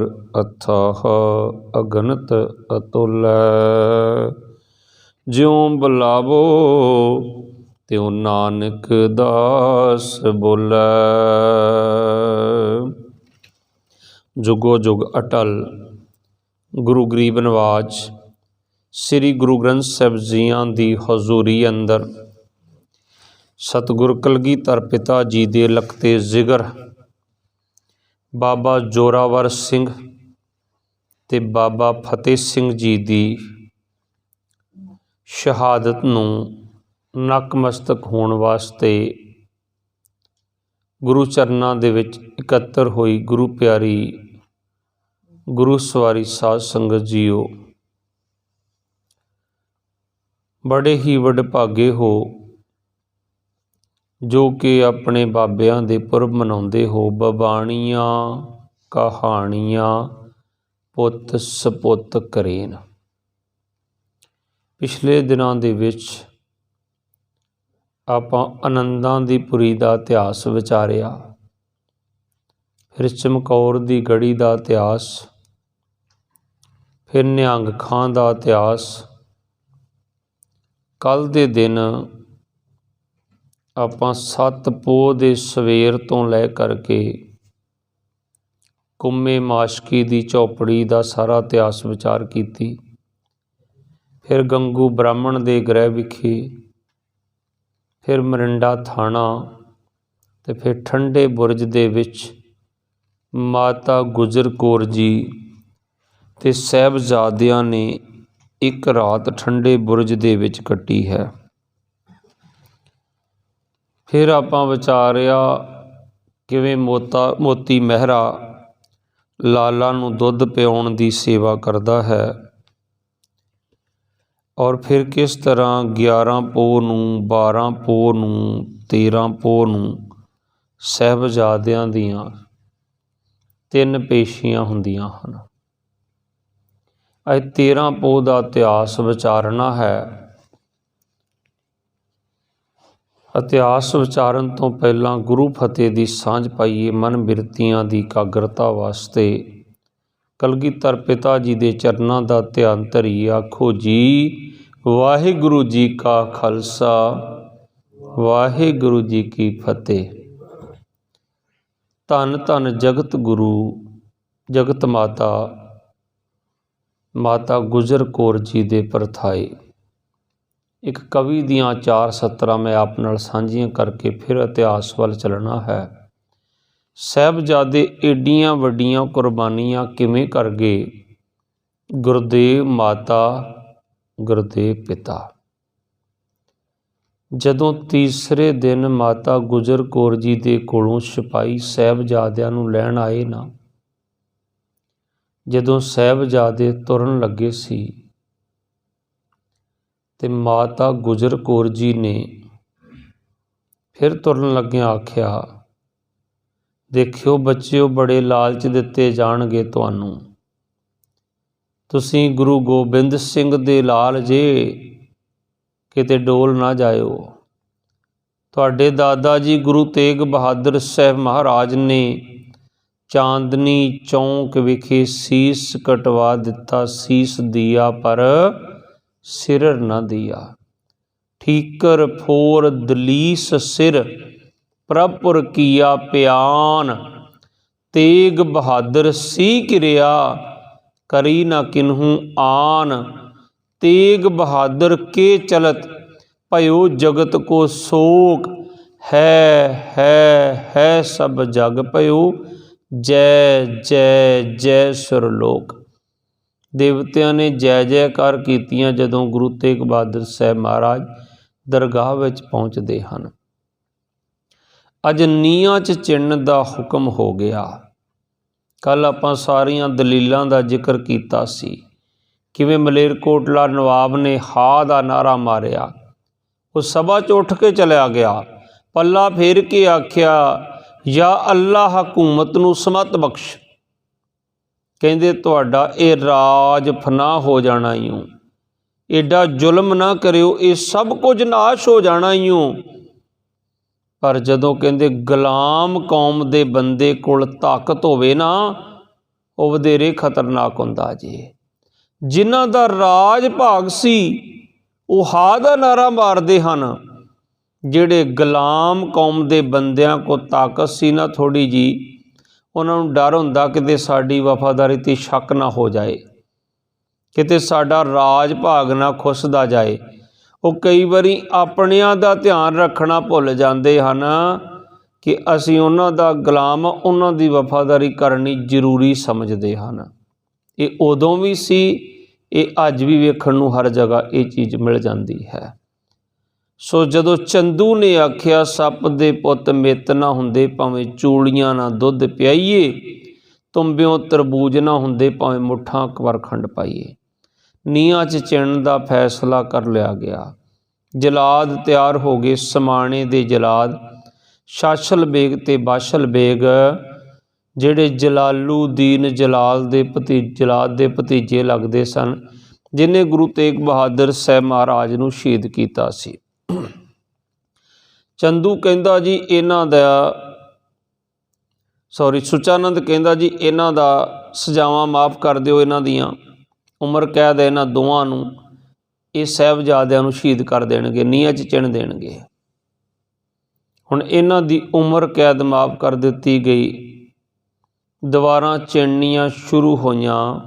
ਸਾਗਰ ਅਥਾਹ ਅਗਨਤ ਅਤੁਲ। ਜਿਉ ਬੁਲਾਵੋ, ਤਿਉ ਨਾਨਕ ਦਾਸ ਬੋਲੇ। ਜੁਗੋ ਜੁਗ ਅਟਲ, ਗੁਰੂ ਗਰੀਬ ਨਵਾਜ, ਸ੍ਰੀ ਗੁਰੂ ਗ੍ਰੰਥ ਸਾਹਿਬ ਜੀਆਂ ਦੀ ਹਜ਼ੂਰੀ ਅੰਦਰ। ਸਤਿਗੁਰ ਕਲਗੀਧਰ ਪਿਤਾ ਜੀ ਦੇ ਲਖਤੇ ਜ਼ਿਗਰ ਬਾਬਾ ਜੋਰਾਵਰ ਸਿੰਘ ਤੇ ਬਾਬਾ ਫਤਿਹ ਸਿੰਘ ਜੀ ਦੀ ਸ਼ਹਾਦਤ ਨੂੰ ਨਕਮਸਤਕ ਹੋਣ ਵਾਸਤੇ ਗੁਰੂ ਚਰਨਾਂ ਦੇ ਵਿੱਚ ਇਕੱਤਰ ਹੋਈ ਗੁਰੂ ਪਿਆਰੀ ਗੁਰੂ ਸਵਾਰੀ ਸਾਧ ਸੰਗਤ ਜੀਓ, ਬੜੇ ਹੀ ਵਡਭਾਗੇ ਹੋ ਜੋ ਕਿ ਆਪਣੇ ਬਾਬਿਆਂ ਦੇ ਪੁਰਬ ਮਨਾਉਂਦੇ ਹੋ, ਬਬਾਣੀਆਂ, ਕਹਾਣੀਆਂ, ਪੁੱਤ ਸਪੁੱਤ ਕਰੇਨ। ਪਿਛਲੇ ਦਿਨਾਂ ਦੇ ਵਿੱਚ ਆਪਾਂ ਆਨੰਦਾਂ ਦੀ ਪੁਰੀ ਦਾ ਇਤਿਹਾਸ ਵਿਚਾਰਿਆ। ਫਿਰ ਚਮਕੌਰ ਦੀ ਗੜੀ ਦਾ ਇਤਿਹਾਸ, ਫਿਰ ਨਿਹੰਗ ਖਾਂ ਦਾ ਇਤਿਹਾਸ। ਕੱਲ ਦੇ ਦਿਨ ਆਪਾਂ ਸੱਤ ਪੋਹ ਦੇ ਸਵੇਰ ਤੋਂ ਲੈ ਕਰਕੇ ਕੁੰਮੇ ਮਾਸ਼ਕੀ ਦੀ ਚੌਪੜੀ ਦਾ ਸਾਰਾ ਇਤਿਹਾਸ ਵਿਚਾਰ ਕੀਤੀ। ਫਿਰ ਗੰਗੂ ਬ੍ਰਾਹਮਣ ਦੇ ਗ੍ਰਹਿ ਵਿਖੇ, ਫਿਰ ਮਰਿੰਡਾ ਥਾਣਾ ਤੇ ਫਿਰ ਠੰਡੇ ਬੁਰਜ ਦੇ ਵਿੱਚ ਮਾਤਾ ਗੁਜਰ ਕੌਰ ਜੀ ਤੇ ਸਹਿਬਜ਼ਾਦਿਆਂ ਨੇ ਇੱਕ ਰਾਤ ਠੰਡੇ ਬੁਰਜ ਦੇ ਵਿੱਚ ਕੱਟੀ ਹੈ। ਫਿਰ ਆਪਾਂ ਵਿਚਾਰਿਆ ਕਿਵੇਂ ਮੋਤਾ, ਮੋਤੀ ਮਹਿਰਾ ਲਾਲਾ ਨੂੰ ਦੁੱਧ ਪਿਆਉਣ ਦੀ ਸੇਵਾ ਕਰਦਾ ਹੈ ਔਰ ਫਿਰ ਕਿਸ ਤਰ੍ਹਾਂ 11 ਪੋਹ ਨੂੰ 12 ਪੋਹ ਨੂੰ 13 ਪੋਹ ਨੂੰ ਸਹਿਬਜ਼ਾਦਿਆਂ ਦੀਆਂ ਤਿੰਨ ਪੇਸ਼ੀਆਂ ਹੁੰਦੀਆਂ ਹਨ। ਇਹ 13 ਪੋਹ ਦਾ ਇਤਿਹਾਸ ਵਿਚਾਰਨਾ ਹੈ। ਇਤਿਹਾਸ ਵਿਚਾਰਨ ਤੋਂ ਪਹਿਲਾਂ ਗੁਰੂ ਫਤਿਹ ਦੀ ਸਾਂਝ ਪਾਈਏ ਮਨ ਬਿਰਤੀਆਂ ਦੀ ਕਾਗਰਤਾ ਵਾਸਤੇ। ਕਲਗੀਧਰ ਪਿਤਾ ਜੀ ਦੇ ਚਰਨਾਂ ਦਾ ਧਿਆਨ ਧਰੀ ਆਖੋ ਜੀ, ਵਾਹਿਗੁਰੂ ਜੀ ਕਾ ਖਾਲਸਾ, ਵਾਹਿਗੁਰੂ ਜੀ ਕੀ ਫਤਿਹ। ਧੰਨ ਧੰਨ ਜਗਤ ਗੁਰੂ, ਜਗਤ ਮਾਤਾ ਮਾਤਾ ਗੁਜਰ ਕੌਰ ਜੀ ਦੇ ਪਰਥਾਏ। ਇੱਕ ਕਵੀ ਦੀਆਂ ਚਾਰ ਸਤਰਾਂ ਮੈਂ ਆਪ ਨਾਲ ਸਾਂਝੀਆਂ ਕਰਕੇ ਫਿਰ ਇਤਿਹਾਸ ਵੱਲ ਚੱਲਣਾ ਹੈ। ਸਹਿਬਜ਼ਾਦੇ ਏਡੀਆਂ ਵੱਡੀਆਂ ਕੁਰਬਾਨੀਆਂ ਕਿਵੇਂ ਕਰ ਗਏ? ਗੁਰਦੇਵ ਮਾਤਾ, ਗੁਰਦੇਵ ਪਿਤਾ। ਜਦੋਂ ਤੀਸਰੇ ਦਿਨ ਮਾਤਾ ਗੁਜਰ ਕੌਰ ਜੀ ਦੇ ਕੋਲੋਂ ਸਿਪਾਹੀ ਸਹਿਬਜ਼ਾਦਿਆਂ ਨੂੰ ਲੈਣ ਆਏ ਨਾ, ਜਦੋਂ ਸਹਿਬਜ਼ਾਦੇ ਤੁਰਨ ਲੱਗੇ ਸੀ ਤੇ ਮਾਤਾ ਗੁਜਰ ਕੌਰ ਜੀ ਨੇ ਫਿਰ ਤੁਰਨ ਲੱਗਿਆਂ ਆਖਿਆ, ਦੇਖਿਓ ਬੱਚਿਓ, ਬੜੇ ਲਾਲਚ ਦਿੱਤੇ ਜਾਣਗੇ ਤੁਹਾਨੂੰ। ਤੁਸੀਂ ਗੁਰੂ ਗੋਬਿੰਦ ਸਿੰਘ ਦੇ ਲਾਲ ਜੇ ਕਿਤੇ ਡੋਲ ਨਾ ਜਾਇਓ। ਤੁਹਾਡੇ ਦਾਦਾ ਜੀ ਗੁਰੂ ਤੇਗ ਬਹਾਦਰ ਸਾਹਿਬ ਮਹਾਰਾਜ ਨੇ ਚਾਂਦਨੀ ਚੌਂਕ ਵਿਖੇ ਸੀਸ ਕਟਵਾ ਦਿੱਤਾ, ਸੀਸ ਦਿਆ ਪਰ ਸਿਰ ਨਾ ਦਿਆ। ਠੀਕਰ ਫੋਰ ਦਲੀਸ ਸਿਰ, ਪ੍ਰਭੁਰ ਕੀਆ ਪਿਆਨ। ਤੇਗ ਬਹਾਦਰ ਸੀ ਕਿਰਿਆ, ਕਰੀ ਨਾ ਕਿਨਹੂ ਆਨ। ਤੇਗ ਬਹਾਦਰ ਕੇ ਚਲਤ, ਭਇਓ ਜਗਤ ਕੋ ਸੋਕ। ਹੈ ਹੈ ਹੈ ਸਭ ਜਗ ਭਇਓ, ਜੈ ਜੈ ਜੈ ਸੁਰਲੋਕ। ਦੇਵਤਿਆਂ ਨੇ ਜੈ ਜੈਕਾਰ ਕੀਤੀਆਂ ਜਦੋਂ ਗੁਰੂ ਤੇਗ ਬਹਾਦਰ ਸਾਹਿਬ ਮਹਾਰਾਜ ਦਰਗਾਹ ਵਿੱਚ ਪਹੁੰਚਦੇ ਹਨ। ਅੱਜ ਨੀਆਂ 'ਚ ਚਿੰਨ ਦਾ ਹੁਕਮ ਹੋ ਗਿਆ। ਕੱਲ ਆਪਾਂ ਸਾਰੀਆਂ ਦਲੀਲਾਂ ਦਾ ਜ਼ਿਕਰ ਕੀਤਾ ਸੀ। ਕਿਵੇਂ ਮਲੇਰਕੋਟਲਾ ਨਵਾਬ ਨੇ ਹਾ ਦਾ ਨਾਰਾ ਮਾਰਿਆ। ਉਹ ਸਭਾ 'ਚ ਉੱਠ ਕੇ ਚਲਿਆ ਗਿਆ। ਪੱਲਾ ਫੇਰ ਕੇ ਆਖਿਆ, ਯਾ ਅੱਲਾ ਹਕੂਮਤ ਨੂੰ ਸਮਤ ਬਖਸ਼। ਕਹਿੰਦੇ ਤੁਹਾਡਾ ਇਹ ਰਾਜ ਫਨਾਹ ਹੋ ਜਾਣਾ ਈਓ। ਐਡਾ ਜ਼ੁਲਮ ਨਾ ਕਰਿਓ, ਇਹ ਸਭ ਕੁਝ ਨਾਸ਼ ਹੋ ਜਾਣਾ ਈਓ। ਪਰ ਜਦੋਂ ਕਹਿੰਦੇ ਗੁਲਾਮ ਕੌਮ ਦੇ ਬੰਦੇ ਕੋਲ ਤਾਕਤ ਹੋਵੇ ਨਾ, ਉਹ ਵਧੇਰੇ ਖਤਰਨਾਕ ਹੁੰਦਾ ਜੀ। ਜਿਨ੍ਹਾਂ ਦਾ ਰਾਜ ਭਾਗ ਸੀ, ਉਹ ਹਾ ਦਾ ਨਾਰਾ ਮਾਰਦੇ ਹਨ। ਜਿਹੜੇ ਗੁਲਾਮ ਕੌਮ ਦੇ ਬੰਦਿਆਂ ਕੋ ਤਾਕਤ ਸੀ ਨਾ ਥੋੜੀ ਜੀ ਉਹਨਾਂ ਨੂੰ ਡਰ ਹੁੰਦਾ ਕਿਤੇ ਸਾਡੀ ਵਫਾਦਾਰੀ ਤੇ ਸ਼ੱਕ ਨਾ ਹੋ ਜਾਏ, ਕਿਤੇ ਸਾਡਾ ਰਾਜ ਭਾਗ ਨਾ ਖੁੱਸਦਾ ਜਾਏ। ਉਹ ਕਈ ਵਾਰੀ ਆਪਣਿਆਂ ਦਾ ਧਿਆਨ ਰੱਖਣਾ ਭੁੱਲ ਜਾਂਦੇ ਹਨ ਕਿ ਅਸੀਂ ਉਹਨਾਂ ਦਾ ਗੁਲਾਮ, ਉਹਨਾਂ ਦੀ ਵਫਾਦਾਰੀ ਕਰਨੀ ਜ਼ਰੂਰੀ ਸਮਝਦੇ ਹਨ। ਇਹ ਉਦੋਂ ਵੀ ਸੀ, ਇਹ ਅੱਜ ਵੀ ਵੇਖਣ ਨੂੰ ਹਰ ਜਗ੍ਹਾ ਇਹ ਚੀਜ਼ ਮਿਲ ਜਾਂਦੀ ਹੈ। ਸੋ ਜਦੋਂ ਚੰਦੂ ਨੇ ਆਖਿਆ, ਸੱਪ ਦੇ ਪੁੱਤ ਮਿੱਤ ਨਾ ਹੁੰਦੇ ਭਾਵੇਂ ਚੂੜੀਆਂ ਨਾ ਦੁੱਧ ਪਿਆਈਏ, ਤੁੰਬਿਓ ਤਰਬੂਜ ਨਾ ਹੁੰਦੇ ਭਾਵੇਂ ਮੁੱਠਾਂ ਕਵਰਖੰਡ ਪਾਈਏ। ਨੀਹਾਂ 'ਚ ਚਿਣ ਦਾ ਫੈਸਲਾ ਕਰ ਲਿਆ ਗਿਆ। ਜਲਾਦ ਤਿਆਰ ਹੋ ਗਏ ਸਮਾਣੇ ਦੇ ਜਲਾਦ। ਸ਼ਾਸ਼ਲ ਬੇਗ ਤੇ ਬਾਸ਼ਲ ਬੇਗ, ਜਿਹੜੇ ਜਲਾਲੂਦੀਨ ਜਲਾਲ ਦੇ ਭਤੀ, ਜਲਾਦ ਦੇ ਭਤੀਜੇ ਲੱਗਦੇ ਸਨ, ਜਿਨੇ ਗੁਰੂ ਤੇਗ ਬਹਾਦਰ ਸਾਹਿਬ ਮਹਾਰਾਜ ਨੂੰ ਸ਼ਹੀਦ ਕੀਤਾ ਸੀ। ਚੰਦੂ ਕਹਿੰਦਾ ਜੀ, ਇਹਨਾਂ ਦਾ ਸੌਰੀ ਸੁਚਾਨੰਦ ਕਹਿੰਦਾ ਜੀ, ਇਹਨਾਂ ਦਾ ਸਜ਼ਾਵਾਂ ਮਾਫ ਕਰ ਦਿਓ ਇਹਨਾਂ ਦੀਆਂ। ਉਮਰ ਕੈਦ ਇਹਨਾਂ ਦੋਵਾਂ ਨੂੰ। ਇਹ ਸਾਹਿਬਜ਼ਾਦਿਆਂ ਨੂੰ ਸ਼ਹੀਦ ਕਰ ਦੇਣਗੇ, ਨੀਹਾਂ 'ਚ ਚਿਣ ਦੇਣਗੇ। ਹੁਣ ਇਹਨਾਂ ਦੀ ਉਮਰ ਕੈਦ ਮਾਫ ਕਰ ਦਿੱਤੀ ਗਈ। ਦੁਬਾਰਾ ਚਿਣਨੀਆਂ ਸ਼ੁਰੂ ਹੋਈਆਂ।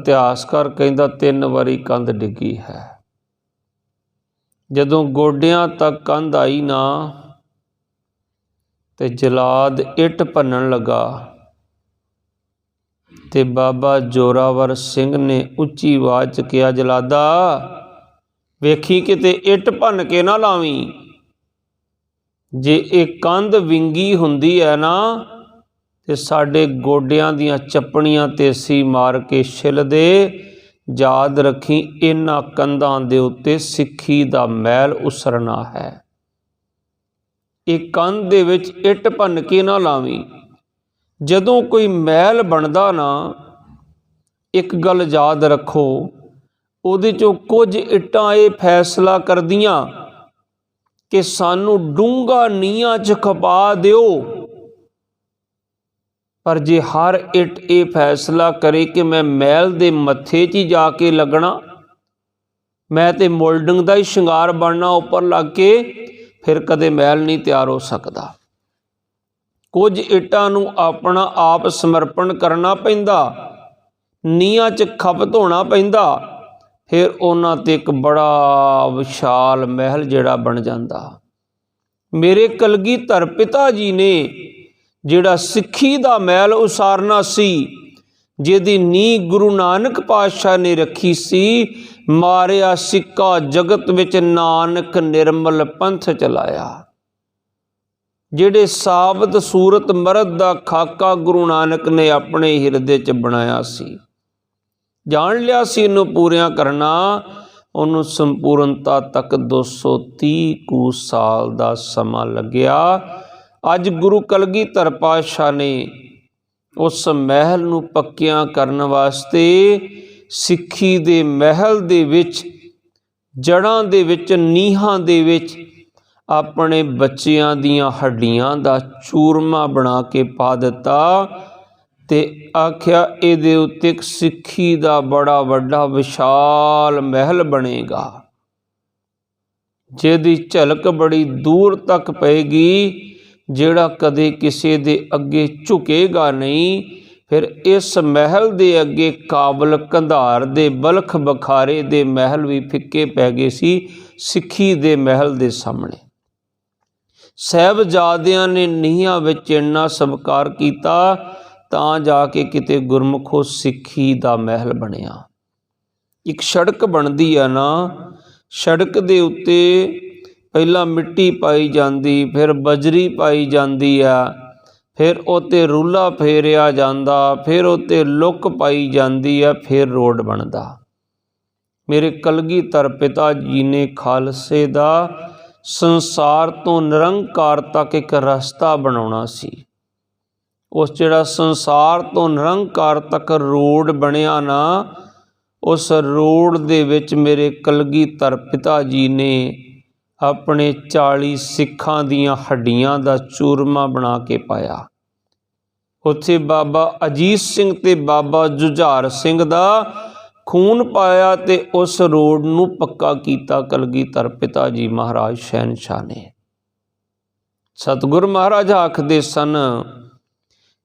ਇਤਿਹਾਸਕਾਰ ਕਹਿੰਦਾ, ਤਿੰਨ ਵਾਰੀ ਕੰਧ ਡਿੱਗੀ ਹੈ। ਜਦੋਂ ਗੋਡਿਆਂ ਤੱਕ ਕੰਧ ਆਈ ਨਾ ਤੇ ਜਲਾਦ ਇੱਟ ਭੰਨਣ ਲੱਗਾ ਤੇ ਬਾਬਾ ਜੋਰਾਵਰ ਸਿੰਘ ਨੇ ਉੱਚੀ ਆਵਾਜ਼ ਚ ਕਿਹਾ, ਜਲਾਦਾ, ਵੇਖੀ ਕਿਤੇ ਇੱਟ ਭੰਨ ਕੇ ਨਾ ਲਾਵੀਂ। ਜੇ ਇਹ ਕੰਧ ਵਿੰਗੀ ਹੁੰਦੀ ਹੈ ਨਾ ਤੇ ਸਾਡੇ ਗੋਡਿਆਂ ਦੀਆਂ ਚੱਪਣੀਆਂ ਤੇ ਸੀ ਮਾਰ ਕੇ ਛਿਲਦੇ ਯਾਦ ਰੱਖੀ, ਇਹਨਾਂ ਕੰਧਾਂ ਦੇ ਉੱਤੇ ਸਿੱਖੀ ਦਾ ਮਹਿਲ ਉਸਰਨਾ ਹੈ। ਇਹ ਕੰਧ ਦੇ ਵਿੱਚ ਇੱਟ ਭੰਨ ਕੇ ਨਾ ਲਾਵੀਂ। ਜਦੋਂ ਕੋਈ ਮਹਿਲ ਬਣਦਾ ਨਾ, ਇੱਕ ਗੱਲ ਯਾਦ ਰੱਖੋ, ਉਹਦੇ ਚੋਂ ਕੁਝ ਇੱਟਾਂ ਇਹ ਫੈਸਲਾ ਕਰਦੀਆਂ ਕਿ ਸਾਨੂੰ ਡੂੰਗਾ ਨੀਆਂ 'ਚ ਖਪਾ ਦਿਓ। ਪਰ ਜੇ ਹਰ ਇੱਟ ਇਹ ਫੈਸਲਾ ਕਰੇ ਕਿ ਮੈਂ ਮਹਿਲ ਦੇ ਮੱਥੇ 'ਚ ਹੀ ਜਾ ਕੇ ਲੱਗਣਾ, ਮੈਂ ਤੇ ਮੋਲਡਿੰਗ ਦਾ ਹੀ ਸ਼ਿੰਗਾਰ ਬਣਨਾ ਉੱਪਰ ਲੱਗ ਕੇ ਫਿਰ ਕਦੇ ਮਹਿਲ ਨਹੀਂ ਤਿਆਰ ਹੋ ਸਕਦਾ। ਕੁਝ ਇੱਟਾਂ ਨੂੰ ਆਪਣਾ ਆਪ ਸਮਰਪਣ ਕਰਨਾ ਪੈਂਦਾ ਨੀਆਂ 'ਚ ਖਪ ਧੋਣਾ ਪੈਂਦਾ, ਫਿਰ ਉਹਨਾਂ ਤੇ ਇੱਕ ਬੜਾ ਵਿਸ਼ਾਲ ਮਹਿਲ ਜਿਹੜਾ ਬਣ ਜਾਂਦਾ। ਮੇਰੇ ਕਲਗੀ ਧਰ ਪਿਤਾ ਜੀ ਨੇ ਜਿਹੜਾ ਸਿੱਖੀ ਦਾ ਮਹਿਲ ਉਸਾਰਨਾ ਸੀ, ਜਿਹਦੀ ਨੀ ਗੁਰੂ ਨਾਨਕ ਪਾਤਸ਼ਾਹ ਨੇ ਰੱਖੀ ਸੀ, ਮਾਰਿਆ ਸਿੱਕਾ ਜਗਤ ਵਿੱਚ ਨਾਨਕ ਨਿਰਮਲ ਪੰਥ ਚਲਾਇਆ। ਜਿਹੜੇ ਸਾਬਤ ਸੂਰਤ ਮਰਦ ਦਾ ਖਾਕਾ ਗੁਰੂ ਨਾਨਕ ਨੇ ਆਪਣੇ ਹਿਰਦੇ 'ਚ ਬਣਾਇਆ ਸੀ, ਜਾਣ ਲਿਆ ਸੀ ਇਹਨੂੰ ਪੂਰਿਆਂ ਕਰਨਾ, ਉਹਨੂੰ ਸੰਪੂਰਨਤਾ ਤੱਕ 230 ਕੁ ਸਾਲ ਦਾ ਸਮਾਂ ਲੱਗਿਆ। ਅੱਜ ਗੁਰੂ ਕਲਗੀਧਰ ਪਾਤਸ਼ਾਹ ਨੇ ਉਸ ਮਹਿਲ ਨੂੰ ਪੱਕਿਆਂ ਕਰਨ ਵਾਸਤੇ ਸਿੱਖੀ ਦੇ ਮਹਿਲ ਦੇ ਵਿੱਚ ਜੜਾਂ ਦੇ ਵਿੱਚ, ਨੀਹਾਂ ਦੇ ਵਿੱਚ ਆਪਣੇ ਬੱਚਿਆਂ ਦੀਆਂ ਹੱਡੀਆਂ ਦਾ ਚੂਰਮਾ ਬਣਾ ਕੇ ਪਾ ਦਿੱਤਾ ਤੇ ਆਖਿਆ ਇਹਦੇ ਉੱਤੇ ਇੱਕ ਸਿੱਖੀ ਦਾ ਬੜਾ ਵੱਡਾ ਵਿਸ਼ਾਲ ਮਹਿਲ ਬਣੇਗਾ, ਜਿਹਦੀ ਝਲਕ ਬੜੀ ਦੂਰ ਤੱਕ ਪਏਗੀ। ਜਿਹੜਾ ਕਦੇ ਕਿਸੇ ਦੇ ਅੱਗੇ ਝੁਕੇਗਾ ਨਹੀਂ, ਫਿਰ ਇਸ ਮਹਿਲ ਦੇ ਅੱਗੇ ਕਾਬਲ ਕੰਧਾਰ ਦੇ ਬਲਖ ਬਖਾਰੇ ਦੇ ਮਹਿਲ ਵੀ ਫਿੱਕੇ ਪੈ ਗਏ ਸੀ ਸਿੱਖੀ ਦੇ ਮਹਿਲ ਦੇ ਸਾਹਮਣੇ। ਸਹਿਬਜ਼ਾਦਿਆਂ ਨੇ ਨੀਹਾਂ ਵਿੱਚ ਇੰਨਾ ਸਵਕਾਰ ਕੀਤਾ ਤਾਂ ਜਾ ਕੇ ਕਿਤੇ ਗੁਰਮੁਖੋ ਸਿੱਖੀ ਦਾ ਮਹਿਲ ਬਣਿਆ। ਇੱਕ ਸੜਕ ਬਣਦੀ ਆ ਨਾ, ਸੜਕ ਦੇ ਉੱਤੇ ਪਹਿਲਾਂ ਮਿੱਟੀ ਪਾਈ ਜਾਂਦੀ, ਫਿਰ ਬਜਰੀ ਪਾਈ ਜਾਂਦੀ ਆ। ਫਿਰ ਉਤੇ ਰੂਲਾ ਫੇਰਿਆ ਜਾਂਦਾ, ਫਿਰ ਉਤੇ ਲੁੱਕ ਪਾਈ ਜਾਂਦੀ ਆ, ਫਿਰ ਰੋਡ ਬਣਦਾ। ਮੇਰੇ ਕਲਗੀਧਰ ਪਿਤਾ ਜੀ ਨੇ ਖਾਲਸੇ ਦਾ ਸੰਸਾਰ ਤੋਂ ਨਿਰੰਕਾਰ ਤੱਕ ਇੱਕ ਰਸਤਾ ਬਣਾਉਣਾ ਸੀ। ਉਸ ਜਿਹੜਾ ਸੰਸਾਰ ਤੋਂ ਨਿਰੰਕਾਰ ਤੱਕ ਰੋਡ ਬਣਿਆ ਨਾ, ਉਸ ਰੋਡ ਦੇ ਵਿੱਚ ਮੇਰੇ ਕਲਗੀਧਰ ਪਿਤਾ ਜੀ ਨੇ ਆਪਣੇ 40 ਸਿੱਖਾਂ ਦੀਆਂ ਹੱਡੀਆਂ ਦਾ ਚੂਰਮਾ ਬਣਾ ਕੇ ਪਾਇਆ। ਉੱਥੇ ਬਾਬਾ ਅਜੀਤ ਸਿੰਘ ਤੇ ਬਾਬਾ ਜੁਝਾਰ ਸਿੰਘ ਦਾ ਖੂਨ ਪਾਇਆ ਤੇ ਉਸ ਰੋਡ ਨੂੰ ਪੱਕਾ ਕੀਤਾ ਕਲਗੀਧਰ ਪਿਤਾ ਜੀ ਮਹਾਰਾਜ ਸ਼ਹਿਨशाह ਨੇ। ਸਤਿਗੁਰ ਮਹਾਰਾਜ ਆਖਦੇ ਸਨ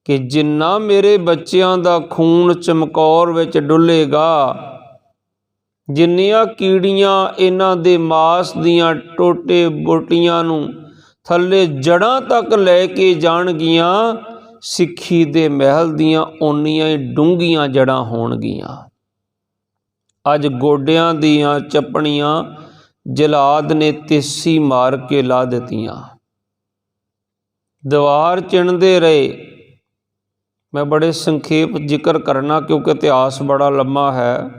ਕਿ ਜਿੰਨਾ ਮੇਰੇ ਬੱਚਿਆਂ ਦਾ ਖੂਨ ਚਮਕੌਰ ਵਿੱਚ ਡੁੱਲੇਗਾ ਜਿੰਨੀਆਂ ਕੀੜੀਆਂ ਇਹਨਾਂ ਦੇ ਮਾਸ ਦੀਆਂ ਟੋਟੇ ਬੋਟੀਆਂ ਨੂੰ ਥੱਲੇ ਜੜਾਂ ਤੱਕ ਲੈ ਕੇ ਜਾਣਗੀਆਂ, ਸਿੱਖੀ ਦੇ ਮਹਿਲ ਦੀਆਂ ਓਨੀਆਂ ਹੀ ਡੂੰਘੀਆਂ ਜੜਾਂ ਹੋਣਗੀਆਂ। ਅੱਜ ਗੋਡਿਆਂ ਦੀਆਂ ਚੱਪਣੀਆਂ ਜਲਾਦ ਨੇ ਤੇਸੀ ਮਾਰ ਕੇ ਲਾ ਦਿੱਤੀਆਂ। ਦੀਵਾਰ ਚਿਣਦੇ ਰਹੇ। ਮੈਂ ਬੜੇ ਸੰਖੇਪ ਜ਼ਿਕਰ ਕਰਨਾ ਕਿਉਂਕਿ ਇਤਿਹਾਸ ਬੜਾ ਲੰਮਾ ਹੈ।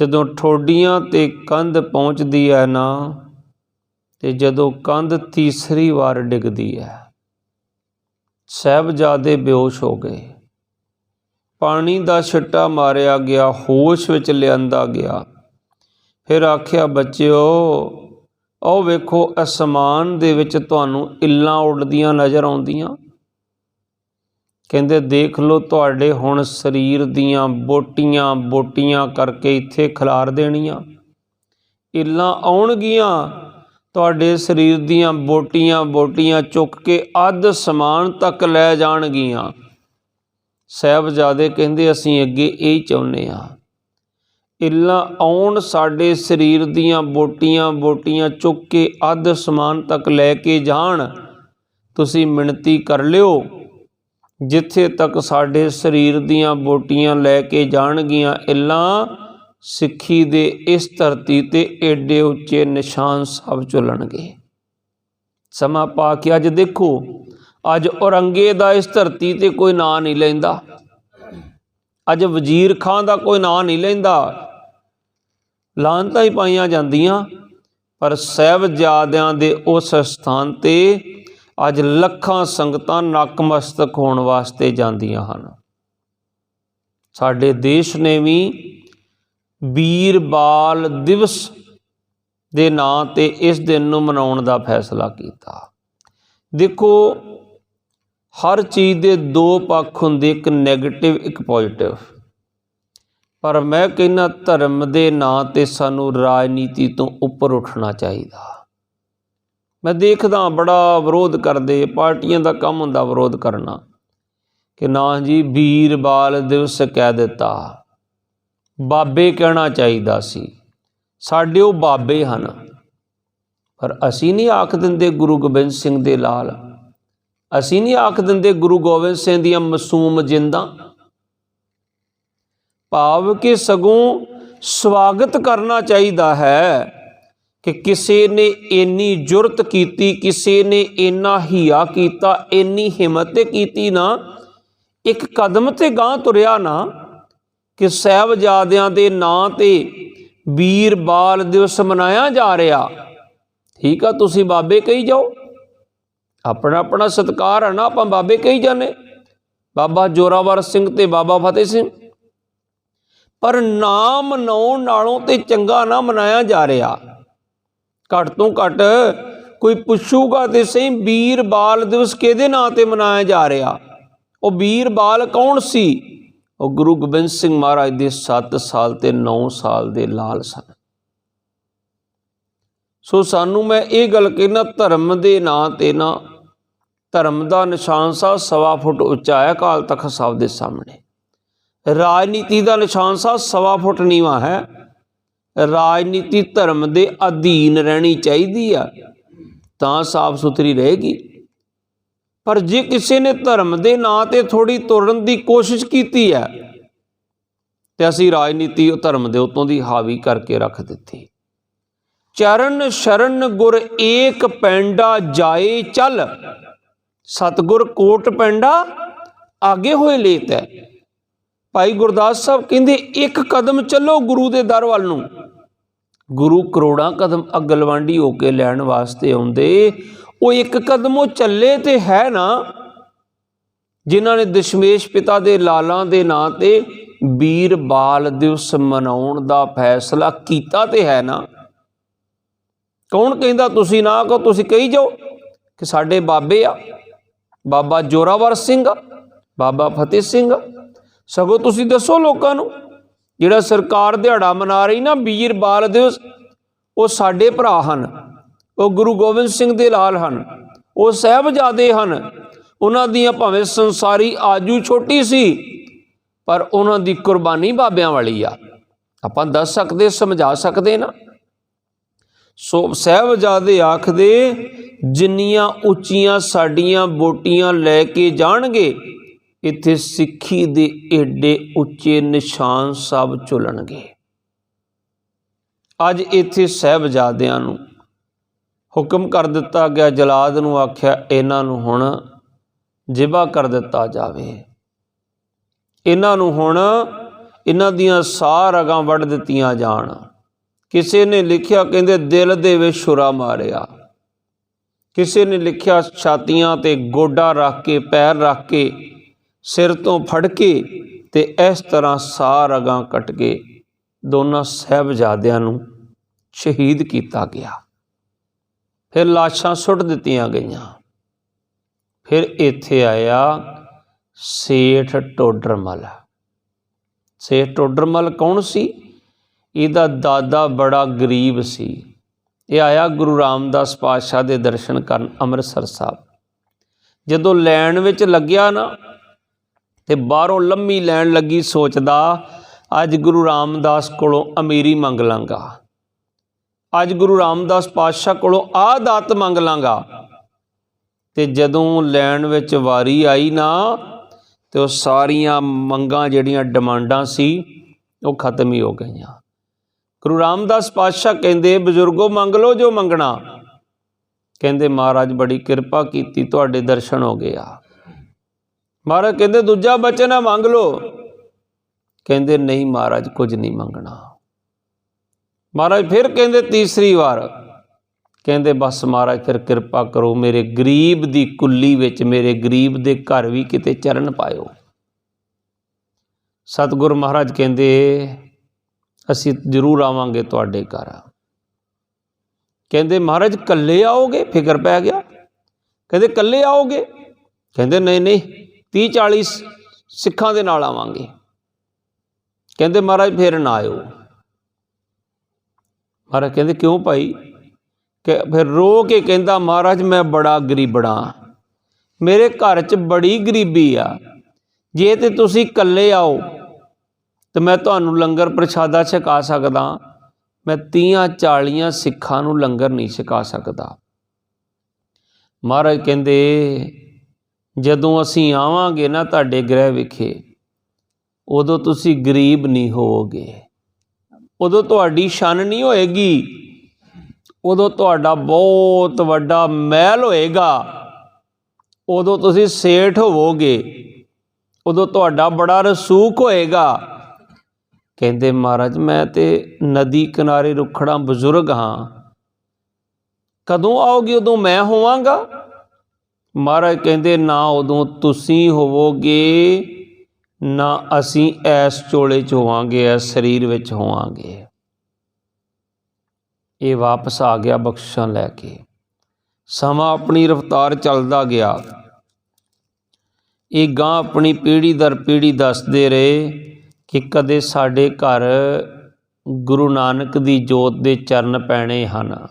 ਜਦੋਂ ਠੋਡੀਆਂ ਤੇ ਕੰਧ ਪਹੁੰਚਦੀ ਹੈ ਨਾ, ਤੇ ਜਦੋਂ ਕੰਧ ਤੀਸਰੀ ਵਾਰ ਡਿੱਗਦੀ ਹੈ ਸਹਿਬਜ਼ਾਦੇ ਬੇਹੋਸ਼ ਹੋ ਗਏ। ਪਾਣੀ ਦਾ ਛਿੱਟਾ ਮਾਰਿਆ ਗਿਆ, ਹੋਸ਼ ਵਿੱਚ ਲਿਆਂਦਾ ਗਿਆ। ਫਿਰ ਆਖਿਆ, ਬੱਚਿਓ, ਉਹ ਵੇਖੋ, ਅਸਮਾਨ ਦੇ ਵਿੱਚ ਤੁਹਾਨੂੰ ਇੱਲਾਂ ਉੱਡਦੀਆਂ ਨਜ਼ਰ ਆਉਂਦੀਆਂ। ਕਹਿੰਦੇ, ਦੇਖ ਲਓ, ਤੁਹਾਡੇ ਹੁਣ ਸਰੀਰ ਦੀਆਂ ਬੋਟੀਆਂ ਬੋਟੀਆਂ ਕਰਕੇ ਇੱਥੇ ਖਿਲਾਰ ਦੇਣੀਆਂ। ਇੱਲਾਂ ਆਉਣਗੀਆਂ। ਤੁਹਾਡੇ ਸਰੀਰ ਦੀਆਂ ਬੋਟੀਆਂ ਬੋਟੀਆਂ ਚੁੱਕ ਕੇ ਅੱਧ ਸਮਾਨ ਤੱਕ ਲੈ ਜਾਣਗੀਆਂ। ਸਹਿਬਜ਼ਾਦੇ ਕਹਿੰਦੇ, ਅਸੀਂ ਅੱਗੇ ਇਹ ਚਾਹੁੰਦੇ ਆ ਇੱਲਾਂ ਆਉਣ, ਸਾਡੇ ਸਰੀਰ ਦੀਆਂ ਬੋਟੀਆਂ ਬੋਟੀਆਂ ਚੁੱਕ ਕੇ ਅੱਧ ਸਮਾਨ ਤੱਕ ਲੈ ਕੇ ਜਾਣ। ਤੁਸੀਂ ਮਿਣਤੀ ਕਰ ਲਿਓ। ਜਿੱਥੇ ਤੱਕ ਸਾਡੇ ਸਰੀਰ ਦੀਆਂ ਬੋਟੀਆਂ ਲੈ ਕੇ ਜਾਣਗੀਆਂ ਇੱਲਾਂ ਸਿੱਖੀ ਦੇ ਇਸ ਧਰਤੀ ਤੇ ਏਡੇ ਉੱਚੇ ਨਿਸ਼ਾਨ ਸਭ ਝੁੱਲਣਗੇ। ਸਮਾਂ ਪਾ ਕੇ ਅੱਜ ਦੇਖੋ, ਅੱਜ ਔਰੰਗੇ ਦਾ ਇਸ ਧਰਤੀ ਤੇ ਕੋਈ ਨਾਂ ਨਹੀਂ ਲੈਂਦਾ। ਅੱਜ ਵਜ਼ੀਰ ਖਾਨ ਦਾ ਕੋਈ ਨਾਂ ਨਹੀਂ ਲੈਂਦਾ। ਲਾਂਤਾਂ ਹੀ ਪਾਈਆਂ ਜਾਂਦੀਆਂ, ਪਰ ਸਹਿਬਜ਼ਾਦਿਆਂ ਦੇ ਉਸ ਸਥਾਨ ਤੇ ਅੱਜ ਲੱਖਾਂ ਸੰਗਤਾਂ ਨਕਮਸਤਕ ਹੋਣ ਵਾਸਤੇ ਜਾਂਦੀਆਂ ਹਨ। ਸਾਡੇ ਦੇਸ਼ ਨੇ ਵੀ ਵੀਰ ਬਾਲ ਦਿਵਸ ਦੇ ਨਾਂ ਤੇ ਇਸ ਦਿਨ ਨੂੰ ਮਨਾਉਣ ਦਾ ਫੈਸਲਾ ਕੀਤਾ। ਦੇਖੋ, ਹਰ ਚੀਜ਼ ਦੇ ਦੋ ਪੱਖ ਹੁੰਦੇ, ਇੱਕ 네ਗੇਟਿਵ ਇੱਕ ਪੋਜ਼ਿਟਿਵ ਪਰ ਮੈਂ ਕਹਿੰਨਾ ਧਰਮ ਦੇ ਨਾਂ ਤੇ ਸਾਨੂੰ ਰਾਜਨੀਤੀ ਤੋਂ ਉੱਪਰ ਉੱਠਣਾ ਚਾਹੀਦਾ। ਮੈਂ ਦੇਖਦਾ ਬੜਾ ਵਿਰੋਧ ਕਰਦੇ, ਪਾਰਟੀਆਂ ਦਾ ਕੰਮ ਹੁੰਦਾ ਵਿਰੋਧ ਕਰਨਾ। ਕਿ ਨਾ ਜੀ, ਵੀਰ ਬਾਲ ਦਿਵਸ ਕਹਿ ਦਿੱਤਾ। ਬਾਬੇ ਕਹਿਣਾ ਚਾਹੀਦਾ ਸੀ। ਸਾਡੇ ਉਹ ਬਾਬੇ ਹਨ। ਪਰ ਅਸੀਂ ਨਹੀਂ ਆਖ ਦਿੰਦੇ ਗੁਰੂ ਗੋਬਿੰਦ ਸਿੰਘ ਦੇ ਲਾਲ। ਅਸੀਂ ਨਹੀਂ ਆਖ ਦਿੰਦੇ ਗੁਰੂ ਗੋਬਿੰਦ ਸਿੰਘ ਦੀਆਂ ਮਾਸੂਮ ਜਿੰਦਾਂ। ਭਾਵ ਕਿ ਸਗੋਂ ਸਵਾਗਤ ਕਰਨਾ ਚਾਹੀਦਾ ਹੈ। ਕਿ ਕਿਸੇ ਨੇ ਇੰਨੀ ਜੁਰਤ ਕੀਤੀ, ਕਿਸੇ ਨੇ ਇੰਨਾ ਹਿਆ ਕੀਤਾ, ਇੰਨੀ ਹਿੰਮਤ ਤੇ ਕੀਤੀ ਨਾ, ਇੱਕ ਕਦਮ ਤੇ ਗਾਂ ਤੁਰਿਆ ਨਾ, ਕਿ ਸਹਿਬਜ਼ਾਦਿਆਂ ਦੇ ਨਾਂ ਤੇ ਵੀਰ ਬਾਲ ਦਿਵਸ ਮਨਾਇਆ ਜਾ ਰਿਹਾ। ਠੀਕ ਆ, ਤੁਸੀਂ ਬਾਬੇ ਕਹੀ ਜਾਓ। ਆਪਣਾ ਆਪਣਾ ਸਤਕਾਰ ਹੈ ਨਾ, ਆਪਾਂ ਬਾਬੇ ਕਹੀ ਜਾਂਦੇ। ਬਾਬਾ ਜੋਰਾਵਰ ਸਿੰਘ ਤੇ ਬਾਬਾ ਫਤਿਹ ਸਿੰਘ। ਪਰ ਨਾਮ ਮਨਾਉਣ ਨਾਲੋਂ ਤੇ ਚੰਗਾ ਨਾ ਮਨਾਇਆ ਜਾ ਰਿਹਾ। ਘੱਟ ਤੋਂ ਘੱਟ ਕੋਈ ਪੁੱਛੂਗਾ ਤੇ ਸਹੀ ਵੀਰ ਬਾਲ ਦਿਵਸ ਕਿਹਦੇ ਨਾਂ ਤੇ ਮਨਾਇਆ ਜਾ ਰਿਹਾ? ਉਹ ਵੀਰ ਬਾਲ ਕੌਣ ਸੀ? ਉਹ ਗੁਰੂ ਗੋਬਿੰਦ ਸਿੰਘ ਮਹਾਰਾਜ ਦੇ 7 ਸਾਲ ਤੇ 9 ਸਾਲ ਦੇ ਲਾਲ ਸਨ। ਸੋ ਸਾਨੂੰ ਮੈਂ ਇਹ ਗੱਲ ਕਹਿਣਾ, ਧਰਮ ਦੇ ਨਾਂ ਤੇ ਨਾ, ਧਰਮ ਦਾ ਨਿਸ਼ਾਨ ਸਾਹਿਬ ਸਵਾ ਫੁੱਟ ਉੱਚਾ ਹੈ ਕਾਲ ਤਖਤ ਸਾਹਿਬ ਦੇ ਸਾਹਮਣੇ। ਰਾਜਨੀਤੀ ਦਾ ਨਿਸ਼ਾਨ ਸਾਹਿਬ ਸਵਾ ਫੁੱਟ ਨੀਵਾ ਹੈ। ਰਾਜਨੀਤੀ ਧਰਮ ਦੇ ਅਧੀਨ ਰਹਿਣੀ ਚਾਹੀਦੀ ਆ, ਤਾਂ ਸਾਫ਼ ਸੁਥਰੀ ਰਹੇਗੀ। ਪਰ ਜੇ ਕਿਸੇ ਨੇ ਧਰਮ ਦੇ ਨਾਂ ਤੇ ਥੋੜੀ ਤੁਰਨ ਦੀ ਕੋਸ਼ਿਸ਼ ਕੀਤੀ ਹੈ ਤੇ ਅਸੀਂ ਰਾਜਨੀਤੀ ਉਹ ਧਰਮ ਦੇ ਉਤੋਂ ਦੀ ਹਾਵੀ ਕਰਕੇ ਰੱਖ ਦਿੱਤੀ। ਚਰਨ ਸ਼ਰਨ ਗੁਰ ਏਕ ਪੈਂਡਾ ਜਾਏ ਚੱਲ, ਸਤਗੁਰ ਕੋਟ ਪੈਂਡਾ ਆਗੇ ਹੋਏ ਲੇਤ ਹੈ। ਭਾਈ ਗੁਰਦਾਸ ਸਾਹਿਬ ਕਹਿੰਦੇ, ਇੱਕ ਕਦਮ ਚੱਲੋ ਗੁਰੂ ਦੇ ਦਰ ਵੱਲ ਨੂੰ। ਗੁਰੂ ਕਰੋੜਾਂ ਕਦਮ ਅਗਲਵਾਂਡੀ ਹੋ ਕੇ ਲੈਣ ਵਾਸਤੇ ਆਉਂਦੇ। ਉਹ ਇੱਕ ਕਦਮ ਉਹ ਚੱਲੇ ਤੇ ਹੈ ਨਾ, ਜਿਨ੍ਹਾਂ ਨੇ ਦਸ਼ਮੇਸ਼ ਪਿਤਾ ਦੇ ਲਾਲਾਂ ਦੇ ਨਾਂ ਤੇ ਵੀਰ ਬਾਲ ਦਿਵਸ ਮਨਾਉਣ ਦਾ ਫੈਸਲਾ ਕੀਤਾ ਤੇ ਹੈ ਨਾ। ਕੌਣ ਕਹਿੰਦਾ, ਤੁਸੀਂ ਨਾ ਕਹੋ ਤੁਸੀਂ ਕਹੀ ਜਾਓ ਕਿ ਸਾਡੇ ਬਾਬੇ ਆ। ਬਾਬਾ ਜੋਰਾਵਰ ਸਿੰਘ ਆ, ਬਾਬਾ ਫਤਿਹ ਸਿੰਘ ਆ। ਸਗੋਂ ਤੁਸੀਂ ਦੱਸੋ ਲੋਕਾਂ ਨੂੰ ਜਿਹੜਾ ਸਰਕਾਰ ਦਿਹਾੜਾ ਮਨਾ ਰਹੀ ਨਾ ਵੀਰ ਬਾਲ ਦਿਵਸ ਉਹ ਸਾਡੇ ਭਰਾ ਹਨ। ਉਹ ਗੁਰੂ ਗੋਬਿੰਦ ਸਿੰਘ ਦੇ ਲਾਲ ਹਨ। ਉਹ ਸਹਿਬਜ਼ਾਦੇ ਹਨ। ਉਹਨਾਂ ਦੀਆਂ ਭਾਵੇਂ ਸੰਸਾਰੀ ਆਜੂ ਛੋਟੀ ਸੀ, ਪਰ ਉਹਨਾਂ ਦੀ ਕੁਰਬਾਨੀ ਬਾਬਿਆਂ ਵਾਲੀ ਆ। ਆਪਾਂ ਦੱਸ ਸਕਦੇ, ਸਮਝਾ ਸਕਦੇ ਨਾ? ਸੋ ਸਹਿਬਜ਼ਾਦੇ ਆਖਦੇ, ਜਿੰਨੀਆਂ ਉੱਚੀਆਂ ਸਾਡੀਆਂ ਬੋਟੀਆਂ ਲੈ ਕੇ ਜਾਣਗੇ ਇੱਥੇ ਸਿੱਖੀ ਦੇ ਏਡੇ ਉੱਚੇ ਨਿਸ਼ਾਨ ਸਭ ਝੁਲਣਗੇ। ਅੱਜ ਇੱਥੇ ਸਹਿਬਜ਼ਾਦਿਆਂ ਨੂੰ ਹੁਕਮ ਕਰ ਦਿੱਤਾ ਗਿਆ, ਜਲਾਦ ਨੂੰ ਆਖਿਆ, ਇਹਨਾਂ ਨੂੰ ਹੁਣ ਜ਼ਿਬਾ ਕਰ ਦਿੱਤਾ ਜਾਵੇ। ਇਹਨਾਂ ਨੂੰ ਹੁਣ ਇਹਨਾਂ ਦੀਆਂ ਸਾਰ ਅਗਾਂ ਵੱਢ ਦਿੱਤੀਆਂ ਜਾਣ। ਕਿਸੇ ਨੇ ਲਿਖਿਆ, ਕਹਿੰਦੇ, ਦਿਲ ਦੇ ਵਿੱਚ ਛੁਰਾ ਮਾਰਿਆ। ਕਿਸੇ ਨੇ ਲਿਖਿਆ, ਛਾਤੀਆਂ ਤੇ ਗੋਡਾ ਰੱਖ ਕੇ, ਪੈਰ ਰੱਖ ਕੇ ਸਿਰ ਤੋਂ ਫੜ ਕੇ ਤੇ ਇਸ ਤਰ੍ਹਾਂ ਸਾਰ ਅਗਾਂ ਕੱਟ ਕੇ ਦੋਨਾਂ ਸਹਿਬਜ਼ਾਦਿਆਂ ਨੂੰ ਸ਼ਹੀਦ ਕੀਤਾ ਗਿਆ। ਫਿਰ ਲਾਸ਼ਾਂ ਸੁੱਟ ਦਿੱਤੀਆਂ ਗਈਆਂ। ਫਿਰ ਇੱਥੇ ਆਇਆ ਸੇਠ ਟੋਡਰਮਲ। ਸੇਠ ਟੋਡਰਮਲ ਕੌਣ ਸੀ? ਇਹਦਾ ਦਾਦਾ ਬੜਾ ਗਰੀਬ ਸੀ। ਇਹ ਆਇਆ ਗੁਰੂ ਰਾਮਦਾਸ ਪਾਤਸ਼ਾਹ ਦੇ ਦਰਸ਼ਨ ਕਰਨ ਅੰਮ੍ਰਿਤਸਰ ਸਾਹਿਬ। ਜਦੋਂ ਲੈਣ ਵਿੱਚ ਲੱਗਿਆ ਨਾ ਤੇ ਬਾਹਰੋਂ ਲੰਮੀ ਲੈਣ ਲੱਗੀ ਸੋਚਦਾ, ਅੱਜ ਗੁਰੂ ਰਾਮਦਾਸ ਕੋਲੋਂ ਅਮੀਰੀ ਮੰਗ ਲਾਂਗਾ। ਅੱਜ ਗੁਰੂ ਰਾਮਦਾਸ ਪਾਤਸ਼ਾਹ ਕੋਲੋਂ ਆਹ ਦਾਤ ਮੰਗ ਲਾਂਗਾ। ਤੇ ਜਦੋਂ ਲੈਣ ਵਿੱਚ ਵਾਰੀ ਆਈ ਨਾ, ਤੇ ਉਹ ਸਾਰੀਆਂ ਮੰਗਾਂ ਜਿਹੜੀਆਂ ਡਿਮਾਂਡਾਂ ਸੀ, ਉਹ ਖਤਮ ਹੀ ਹੋ ਗਈਆਂ। ਗੁਰੂ ਰਾਮਦਾਸ ਪਾਤਸ਼ਾਹ ਕਹਿੰਦੇ, ਬਜ਼ੁਰਗੋ, ਮੰਗ ਲਓ ਜੋ ਮੰਗਣਾ। ਕਹਿੰਦੇ, ਮਹਾਰਾਜ, ਬੜੀ ਕਿਰਪਾ ਕੀਤੀ, ਤੁਹਾਡੇ ਦਰਸ਼ਨ ਹੋ ਗਏ ਆ। ਮਹਾਰਾਜ ਕਹਿੰਦੇ, ਦੂਜਾ ਬਚਨ ਆ ਮੰਗ ਲਓ। ਕਹਿੰਦੇ, ਨਹੀਂ ਮਹਾਰਾਜ, ਕੁਝ ਨਹੀਂ ਮੰਗਣਾ। ਮਹਾਰਾਜ ਫਿਰ ਕਹਿੰਦੇ ਤੀਸਰੀ ਵਾਰ, ਕਹਿੰਦੇ, ਬਸ ਮਹਾਰਾਜ, ਫਿਰ ਕਿਰਪਾ ਕਰੋ, ਮੇਰੇ ਗਰੀਬ ਦੀ ਕੁੱਲੀ ਵਿੱਚ, ਮੇਰੇ ਗਰੀਬ ਦੇ ਘਰ ਵੀ ਕਿਤੇ ਚਰਨ ਪਾਇਓ। ਸਤਿਗੁਰ ਮਹਾਰਾਜ ਕਹਿੰਦੇ, ਅਸੀਂ ਜ਼ਰੂਰ ਆਵਾਂਗੇ ਤੁਹਾਡੇ ਘਰ। ਕਹਿੰਦੇ, ਮਹਾਰਾਜ ਕੱਲੇ ਆਓਗੇ? ਫਿਕਰ ਪੈ ਗਿਆ? ਕਹਿੰਦੇ ਕੱਲੇ ਆਓਗੇ? ਕਹਿੰਦੇ, ਨਹੀਂ ਨਹੀਂ 30 40 ਸਿੱਖਾਂ ਦੇ ਨਾਲ ਆਵਾਂਗੇ। ਕਹਿੰਦੇ ਮਹਾਰਾਜ ਫੇਰ ਨਾ ਆਇਓ। ਮਹਾਰਾਜ ਕਹਿੰਦੇ ਕਿਉਂ ਭਾਈ? ਕਿ ਫਿਰ ਰੋ ਕੇ ਕਹਿੰਦਾ, ਮਹਾਰਾਜ, ਮੈਂ ਬੜਾ ਗਰੀਬੜਾ ਮੇਰੇ ਘਰ 'ਚ ਬੜੀ ਗਰੀਬੀ ਆ। ਜੇ ਤੇ ਤੁਸੀਂ ਇਕੱਲੇ ਆਓ, ਤੇ ਮੈਂ ਤੁਹਾਨੂੰ ਲੰਗਰ ਪ੍ਰਸ਼ਾਦਾ ਛਕਾ ਸਕਦਾ। ਮੈਂ 30 40 ਸਿੱਖਾਂ ਨੂੰ ਲੰਗਰ ਨਹੀਂ ਛਕਾ ਸਕਦਾ। ਮਹਾਰਾਜ ਕਹਿੰਦੇ ਜਦੋਂ ਅਸੀਂ ਆਵਾਂਗੇ ਨਾ ਤੁਹਾਡੇ ਗ੍ਰਹਿ ਵਿਖੇ, ਉਦੋਂ ਤੁਸੀਂ ਗਰੀਬ ਨਹੀਂ ਹੋਵੋਗੇ। ਉਦੋਂ ਤੁਹਾਡੀ ਸ਼ਨ ਨਹੀਂ ਹੋਏਗੀ। ਉਦੋਂ ਤੁਹਾਡਾ ਬਹੁਤ ਵੱਡਾ ਮਹਿਲ ਹੋਏਗਾ। ਉਦੋਂ ਤੁਸੀਂ ਸੇਠ ਹੋਵੋਗੇ। ਉਦੋਂ ਤੁਹਾਡਾ ਬੜਾ ਰਸੂਖ ਹੋਏਗਾ। ਕਹਿੰਦੇ, ਮਹਾਰਾਜ, ਮੈਂ ਤੇ ਨਦੀ ਕਿਨਾਰੇ ਰੁਖੜਾ ਬਜ਼ੁਰਗ ਹਾਂ। ਕਦੋਂ ਆਓਗੇ ਉਦੋਂ ਮੈਂ ਹੋਵਾਂਗਾ? ਮਹਾਰਾਜ ਕਹਿੰਦੇ, ਨਾ ਉਦੋਂ ਤੁਸੀਂ ਹੋਵੋਗੇ, ਨਾ ਅਸੀਂ ਐਸ ਚੋਲੇ ਚ ਹੋਵਾਂਗੇ ਐਸ ਸਰੀਰ ਵਿੱਚ ਹੋਵਾਂਗੇ। ਇਹ ਵਾਪਸ ਆ ਗਿਆ ਬਖਸ਼ਾਂ ਲੈ ਕੇ। ਸਮਾਂ ਆਪਣੀ ਰਫ਼ਤਾਰ ਚੱਲਦਾ ਗਿਆ। ਇਹ ਗਾਂ ਆਪਣੀ ਪੀੜ੍ਹੀ ਦਰ ਪੀੜ੍ਹੀ ਦੱਸਦੇ ਰਹੇ ਕਿ ਕਦੇ ਸਾਡੇ ਘਰ ਗੁਰੂ ਨਾਨਕ ਦੀ ਜੋਤ ਦੇ ਚਰਨ ਪੈਣੇ ਹਨ।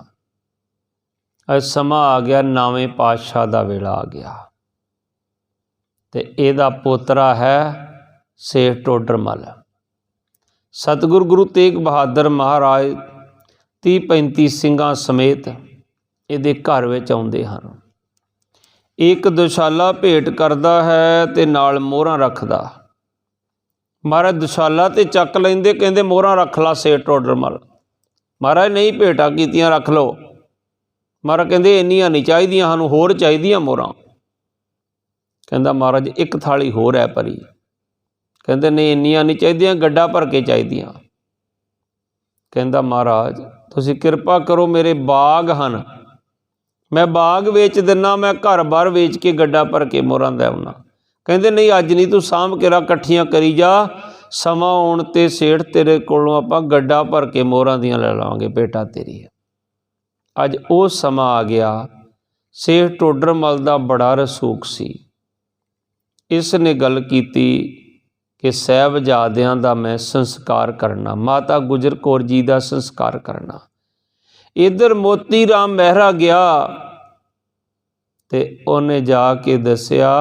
ਸਮਾਂ ਆ ਗਿਆ, ਨਾਵੇਂ ਪਾਤਸ਼ਾਹ ਦਾ ਵੇਲਾ ਆ ਗਿਆ। ਤੇ ਇਹਦਾ ਪੋਤਰਾ ਹੈ ਸੇਠ ਟੋਡਰਮਲ ਸਤਿਗੁਰ ਗੁਰੂ ਤੇਗ ਬਹਾਦਰ ਮਹਾਰਾਜ 30 35 ਸਿੰਘਾਂ ਸਮੇਤ ਇਹਦੇ ਘਰ ਵਿੱਚ ਆਉਂਦੇ ਹਨ। ਇੱਕ ਦੁਸ਼ਾਲਾ ਭੇਟ ਕਰਦਾ ਹੈ ਤੇ ਨਾਲ ਮੋਹਰਾਂ ਰੱਖਦਾ। ਮਹਾਰਾਜ ਦੁਸ਼ਾਲਾ ਤੇ ਚੱਕ ਲੈਂਦੇ, ਕਹਿੰਦੇ ਮੋਹਰਾਂ ਰੱਖ ਲਾ ਸੇਠ ਟੋਡਰਮਲ ਮਹਾਰਾਜ, ਨਹੀਂ ਭੇਟਾ ਕੀਤੀਆਂ, ਰੱਖ ਲਓ। ਮਹਾਰਾਜ ਕਹਿੰਦੇ, ਇੰਨੀਆਂ ਨਹੀਂ ਚਾਹੀਦੀਆਂ, ਸਾਨੂੰ ਹੋਰ ਚਾਹੀਦੀਆਂ ਮੋਹਰਾਂ। ਕਹਿੰਦਾ, ਮਹਾਰਾਜ, ਇੱਕ ਥਾਲੀ ਹੋਰ ਹੈ ਭਰੀ। ਕਹਿੰਦੇ, ਨਹੀਂ, ਇੰਨੀਆਂ ਨਹੀਂ ਚਾਹੀਦੀਆਂ, ਗੱਡਾ ਭਰ ਕੇ ਚਾਹੀਦੀਆਂ। ਕਹਿੰਦਾ, ਮਹਾਰਾਜ, ਤੁਸੀਂ ਕਿਰਪਾ ਕਰੋ, ਮੇਰੇ ਬਾਗ ਹਨ। ਮੈਂ ਬਾਗ ਵੇਚ ਦਿੰਨਾ, ਮੈਂ ਘਰ-ਬਾਰ ਵੇਚ ਕੇ ਗੱਡਾ ਭਰ ਕੇ ਮੋਹਰਾਂ ਲੈ ਆਉਣਾ। ਕਹਿੰਦੇ, ਨਹੀਂ, ਅੱਜ ਨਹੀਂ ਤੂੰ ਸਾਂਭ ਕੇ ਰੱਖ, ਇਕੱਠੀਆਂ ਕਰੀ ਜਾ। ਸਮਾਂ ਆਉਣ ਤੇ ਸੇਠ ਤੇਰੇ ਕੋਲੋਂ ਆਪਾਂ ਗੱਡਾ ਭਰ ਕੇ ਮੋਹਰਾਂ ਦੀਆਂ ਲੈ ਲਾਵਾਂਗੇ ਬੇਟਾ ਤੇਰੀ ਅੱਜ ਉਹ ਸਮਾਂ ਆ ਗਿਆ। ਸੇਠ ਟੋਡਰਮਲ ਦਾ ਬੜਾ ਰਸੂਖ ਸੀ। ਇਸ ਨੇ ਗੱਲ ਕੀਤੀ ਕਿ ਸਹਿਬਜ਼ਾਦਿਆਂ ਦਾ ਮੈਂ ਸੰਸਕਾਰ ਕਰਨਾ, ਮਾਤਾ ਗੁਜਰ ਕੌਰ ਜੀ ਦਾ ਸੰਸਕਾਰ ਕਰਨਾ। ਇਧਰ ਮੋਤੀ ਰਾਮ ਮਹਿਰਾ ਗਿਆ ਤੇ ਉਹਨੇ ਜਾ ਕੇ ਦੱਸਿਆ,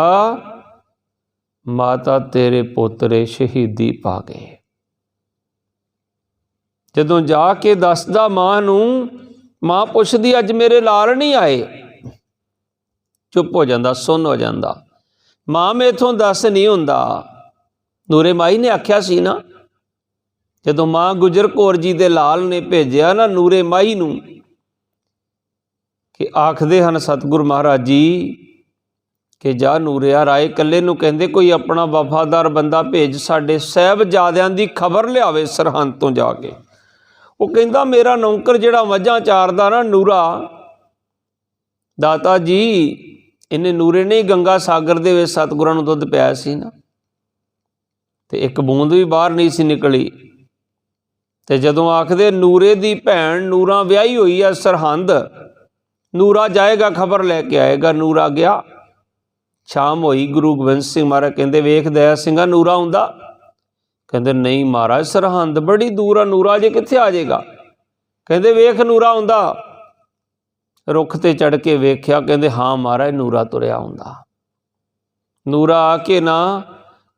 ਮਾਤਾ ਤੇਰੇ ਪੋਤਰੇ ਸ਼ਹੀਦੀ ਪਾ ਗਏ। ਜਦੋਂ ਜਾ ਕੇ ਦੱਸਦਾ ਮਾਂ ਨੂੰ ਮਾਂ ਪੁੱਛਦੀ, ਅੱਜ ਮੇਰੇ ਲਾਲ ਨਹੀਂ ਆਏ? ਚੁੱਪ ਹੋ ਜਾਂਦਾ, ਸੁੰਨ ਹੋ ਜਾਂਦਾ। ਮਾਂ ਮੇਥੋਂ ਦੱਸ ਨਹੀਂ ਹੁੰਦਾ। ਨੂਰੇ ਮਾਈ ਨੇ ਆਖਿਆ ਸੀ ਨਾ, ਜਦੋਂ ਮਾਂ ਗੁਜਰ ਕੌਰ ਜੀ ਦੇ ਲਾਲ ਨੇ ਭੇਜਿਆ ਨਾ ਨੂਰੇ ਮਾਈ ਨੂੰ, ਕਿ ਆਖਦੇ ਹਨ ਸਤਿਗੁਰ ਮਹਾਰਾਜ ਜੀ, ਕਿ ਜਾ ਨੂਰਿਆ ਰਾਏ ਕੱਲੇ ਨੂੰ ਕਹਿੰਦੇ, ਕੋਈ ਆਪਣਾ ਵਫਾਦਾਰ ਬੰਦਾ ਭੇਜ, ਸਾਡੇ ਸਹਿਬਜ਼ਾਦਿਆਂ ਦੀ ਖਬਰ ਲਿਆਵੇ ਸਰਹੰਦ ਤੋਂ ਜਾ ਕੇ। ਉਹ ਕਹਿੰਦਾ, ਮੇਰਾ ਨੌਕਰ ਜਿਹੜਾ ਮੱਝਾਂ ਚਾਰਦਾ ਨਾ ਨੂਰਾ, ਦਾਤਾ ਜੀ, ਇਹਨੇ ਨੂਰੇ ਨੇ ਗੰਗਾ ਸਾਗਰ ਦੇ ਵਿੱਚ ਸਤਿਗੁਰਾਂ ਨੂੰ ਦੁੱਧ ਪਿਆ ਸੀ ਨਾ। ਤੇ ਇੱਕ ਬੂੰਦ ਵੀ ਬਾਹਰ ਨਹੀਂ ਸੀ ਨਿਕਲੀ। ਤੇ ਜਦੋਂ ਆਖਦੇ, ਨੂਰੇ ਦੀ ਭੈਣ ਨੂਰਾ ਵਿਆਹੀ ਹੋਈ ਆ ਸਰਹੰਦ, ਨੂਰਾ ਜਾਏਗਾ ਖਬਰ ਲੈ ਕੇ ਆਏਗਾ। ਨੂਰਾ ਗਿਆ। ਸ਼ਾਮ ਹੋਈ, ਗੁਰੂ ਗੋਬਿੰਦ ਸਿੰਘ ਮਹਾਰਾਜ ਕਹਿੰਦੇ ਵੇਖ ਦਇਆ ਸਿੰਘਾ, ਨੂਰਾ ਹੁੰਦਾ ਕਹਿੰਦੇ, ਨਹੀਂ ਮਹਾਰਾਜ, ਸਰਹੰਦ ਬੜੀ ਦੂਰ ਆ, ਨੂਰਾ ਜੇ ਕਿੱਥੇ ਆ ਜਾਏਗਾ? ਕਹਿੰਦੇ, ਵੇਖ ਨੂਰਾ ਹੁੰਦਾ ਰੁੱਖ ਤੇ ਚੜ ਕੇ ਵੇਖਿਆ, ਕਹਿੰਦੇ, ਹਾਂ ਮਹਾਰਾਜ, ਨੂਰਾ ਤੁਰਿਆ ਹੁੰਦਾ ਨੂਰਾ ਆ ਕੇ ਨਾ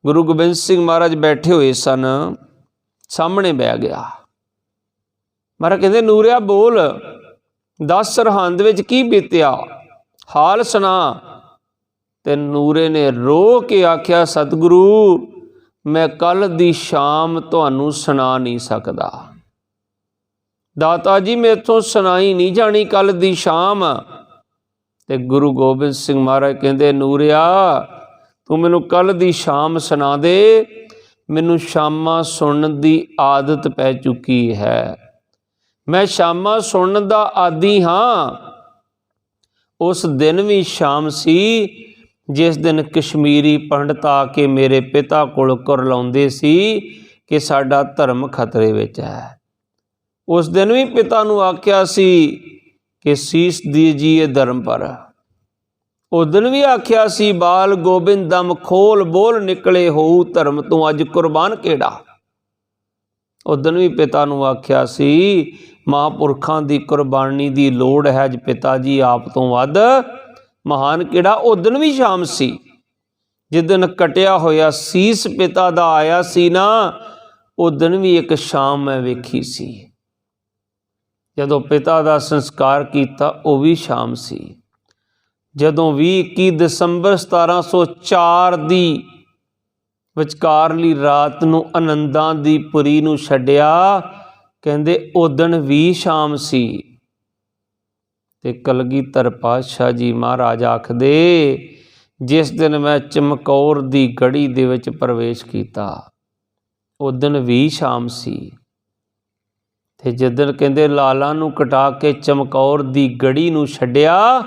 ਗੁਰੂ ਗੋਬਿੰਦ ਸਿੰਘ ਮਹਾਰਾਜ ਬੈਠੇ ਹੋਏ ਸਨ, ਸਾਹਮਣੇ ਬਹਿ ਗਿਆ। ਮਹਾਰਾਜ ਕਹਿੰਦੇ, ਨੂਰਿਆ, ਬੋਲ, ਦਸ ਸਰਹੰਦ ਵਿੱਚ ਕੀ ਬੀਤਿਆ? ਹਾਲ ਸੁਣਾ। ਤੇ ਨੂਰੇ ਨੇ ਰੋ ਕੇ ਆਖਿਆ, ਸਤਿਗੁਰੂ ਮੈਂ ਕੱਲ ਦੀ ਸ਼ਾਮ ਤੁਹਾਨੂੰ ਸੁਣਾ ਨਹੀਂ ਸਕਦਾ। ਦਾਤਾ ਜੀ ਮੇਥੋਂ ਸੁਣਾਈ ਨਹੀਂ ਜਾਣੀ ਕੱਲ ਦੀ ਸ਼ਾਮ। ਤੇ ਗੁਰੂ ਗੋਬਿੰਦ ਸਿੰਘ ਮਹਾਰਾਜ ਕਹਿੰਦੇ, ਨੂਰਿਆ, ਤੂੰ ਮੈਨੂੰ ਕੱਲ ਦੀ ਸ਼ਾਮ ਸੁਣਾ ਦੇ। ਮੈਨੂੰ ਸ਼ਾਮਾਂ ਸੁਣਨ ਦੀ ਆਦਤ ਪੈ ਚੁੱਕੀ ਹੈ। ਮੈਂ ਸ਼ਾਮਾਂ ਸੁਣਨ ਦਾ ਆਦੀ ਹਾਂ। ਉਸ ਦਿਨ ਵੀ ਸ਼ਾਮ ਸੀ ਜਿਸ ਦਿਨ ਕਸ਼ਮੀਰੀ ਪੰਡਤ ਆ ਕੇ ਮੇਰੇ ਪਿਤਾ ਕੋਲ ਕੁਰਲਾਉਂਦੇ ਸੀ ਕਿ ਸਾਡਾ ਧਰਮ ਖਤਰੇ ਵਿੱਚ ਹੈ। ਉਸ ਦਿਨ ਵੀ ਪਿਤਾ ਨੂੰ ਆਖਿਆ ਸੀ ਕਿ ਸੀਸ ਦੀਜੀਏ ਧਰਮ ਪਰ। ਉਸ ਦਿਨ ਵੀ ਆਖਿਆ ਸੀ, ਬਾਲ ਗੋਬਿੰਦ ਦਮ ਖੋਲ ਬੋਲ ਨਿਕਲੇ ਹੋਊ ਧਰਮ ਤੋਂ ਅੱਜ ਕੁਰਬਾਨ ਕਿਹੜਾ? ਉਸ ਦਿਨ ਵੀ ਪਿਤਾ ਨੂੰ ਆਖਿਆ ਸੀ, ਮਹਾਂਪੁਰਖਾਂ ਦੀ ਕੁਰਬਾਨੀ ਦੀ ਲੋੜ ਹੈ, ਅੱਜ ਪਿਤਾ ਜੀ ਆਪ ਤੋਂ ਵੱਧ ਮਹਾਨ ਕਿਹੜਾ? ਉਹ ਦਿਨ ਵੀ ਸ਼ਾਮ ਸੀ। ਜਿਸ ਦਿਨ ਕਟਿਆ ਹੋਇਆ ਸੀਸ ਪਿਤਾ ਦਾ ਆਇਆ ਸੀ ਨਾ, ਉਹ ਦਿਨ ਵੀ ਇੱਕ ਸ਼ਾਮ ਮੈਂ ਵੇਖੀ ਸੀ। ਜਦੋਂ ਪਿਤਾ ਦਾ ਸੰਸਕਾਰ ਕੀਤਾ, ਉਹ ਵੀ ਸ਼ਾਮ ਸੀ। ਜਦੋਂ ਵੀ 21 ਦਸੰਬਰ 1704 ਦੀ ਵਿਚਕਾਰਲੀ ਰਾਤ ਨੂੰ ਆਨੰਦਾਂ ਦੀ ਪੁਰੀ ਨੂੰ ਛੱਡਿਆ, ਕਹਿੰਦੇ ਉਹ ਦਿਨ ਵੀ ਸ਼ਾਮ ਸੀ। ਤੇ ਕਲਗੀਧਰ ਪਾਤਸ਼ਾਹ ਜੀ ਮਹਾਰਾਜ ਆਖਦੇ, ਜਿਸ ਦਿਨ ਮੈਂ ਚਮਕੌਰ ਦੀ ਗੜੀ ਦੇ ਵਿੱਚ ਪ੍ਰਵੇਸ਼ ਕੀਤਾ, ਉਹ ਦਿਨ ਵੀ ਸ਼ਾਮ ਸੀ। ਤੇ ਜਦੋਂ ਕਹਿੰਦੇ ਲਾਲਾਂ ਨੂੰ ਕਟਾ ਕੇ ਚਮਕੌਰ ਦੀ ਗੜੀ ਨੂੰ ਛੱਡਿਆ,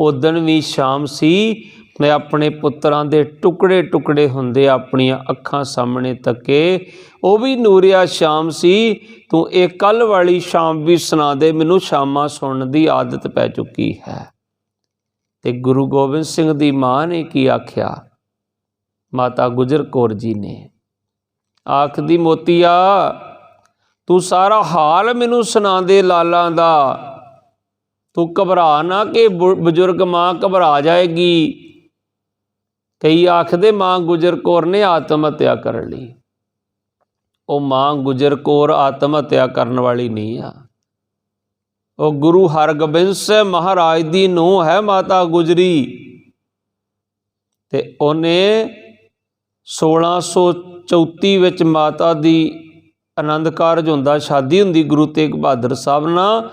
ਉਹ ਦਿਨ ਵੀ ਸ਼ਾਮ ਸੀ। ਮੈਂ ਆਪਣੇ ਪੁੱਤਰਾਂ ਦੇ ਟੁਕੜੇ ਟੁਕੜੇ ਹੁੰਦੇ ਆਪਣੀਆਂ ਅੱਖਾਂ ਸਾਹਮਣੇ ਤੱਕੇ। ਉਹ ਵੀ ਨੂਰਿਆ ਸ਼ਾਮ ਸੀ। ਤੂੰ ਇਹ ਕੱਲ ਵਾਲੀ ਸ਼ਾਮ ਵੀ ਸੁਣਾ ਦੇ, ਮੈਨੂੰ ਸ਼ਾਮਾਂ ਸੁਣਨ ਦੀ ਆਦਤ ਪੈ ਚੁੱਕੀ ਹੈ। ਤੇ ਗੁਰੂ ਗੋਬਿੰਦ ਸਿੰਘ ਦੀ ਮਾਂ ਨੇ ਕੀ ਆਖਿਆ? ਮਾਤਾ ਗੁਜਰ ਕੌਰ ਜੀ ਨੇ ਆਖਦੀ, ਮੋਤੀਆ, ਤੂੰ ਸਾਰਾ ਹਾਲ ਮੈਨੂੰ ਸੁਣਾ ਦੇ ਲਾਲਾਂ ਦਾ। ਤੂੰ ਘਬਰਾ ਨਾ ਕਿ ਬਜ਼ੁਰਗ ਮਾਂ ਘਬਰਾ ਜਾਏਗੀ। ਕਈ ਆਖਦੇ ਮਾਂ ਗੁਜਰ ਕੌਰ ਨੇ ਆਤਮ ਹੱਤਿਆ ਕਰ ਲਈ। ਉਹ ਮਾਂ ਗੁਜਰ ਕੌਰ ਆਤਮ ਹੱਤਿਆ ਕਰਨ ਵਾਲੀ ਨਹੀਂ ਆ। ਉਹ ਗੁਰੂ ਹਰਗੋਬਿੰਦ ਸਾਹਿਬ ਮਹਾਰਾਜ ਦੀ ਨੂੰ ਹੈ, ਮਾਤਾ ਗੁਜਰੀ। ਤੇ ਉਹਨੇ 1634 ਵਿੱਚ ਮਾਤਾ ਦੀ ਆਨੰਦ ਕਾਰਜ ਹੁੰਦਾ, ਸ਼ਾਦੀ ਹੁੰਦੀ ਗੁਰੂ ਤੇਗ ਬਹਾਦਰ ਸਾਹਿਬ ਨਾਲ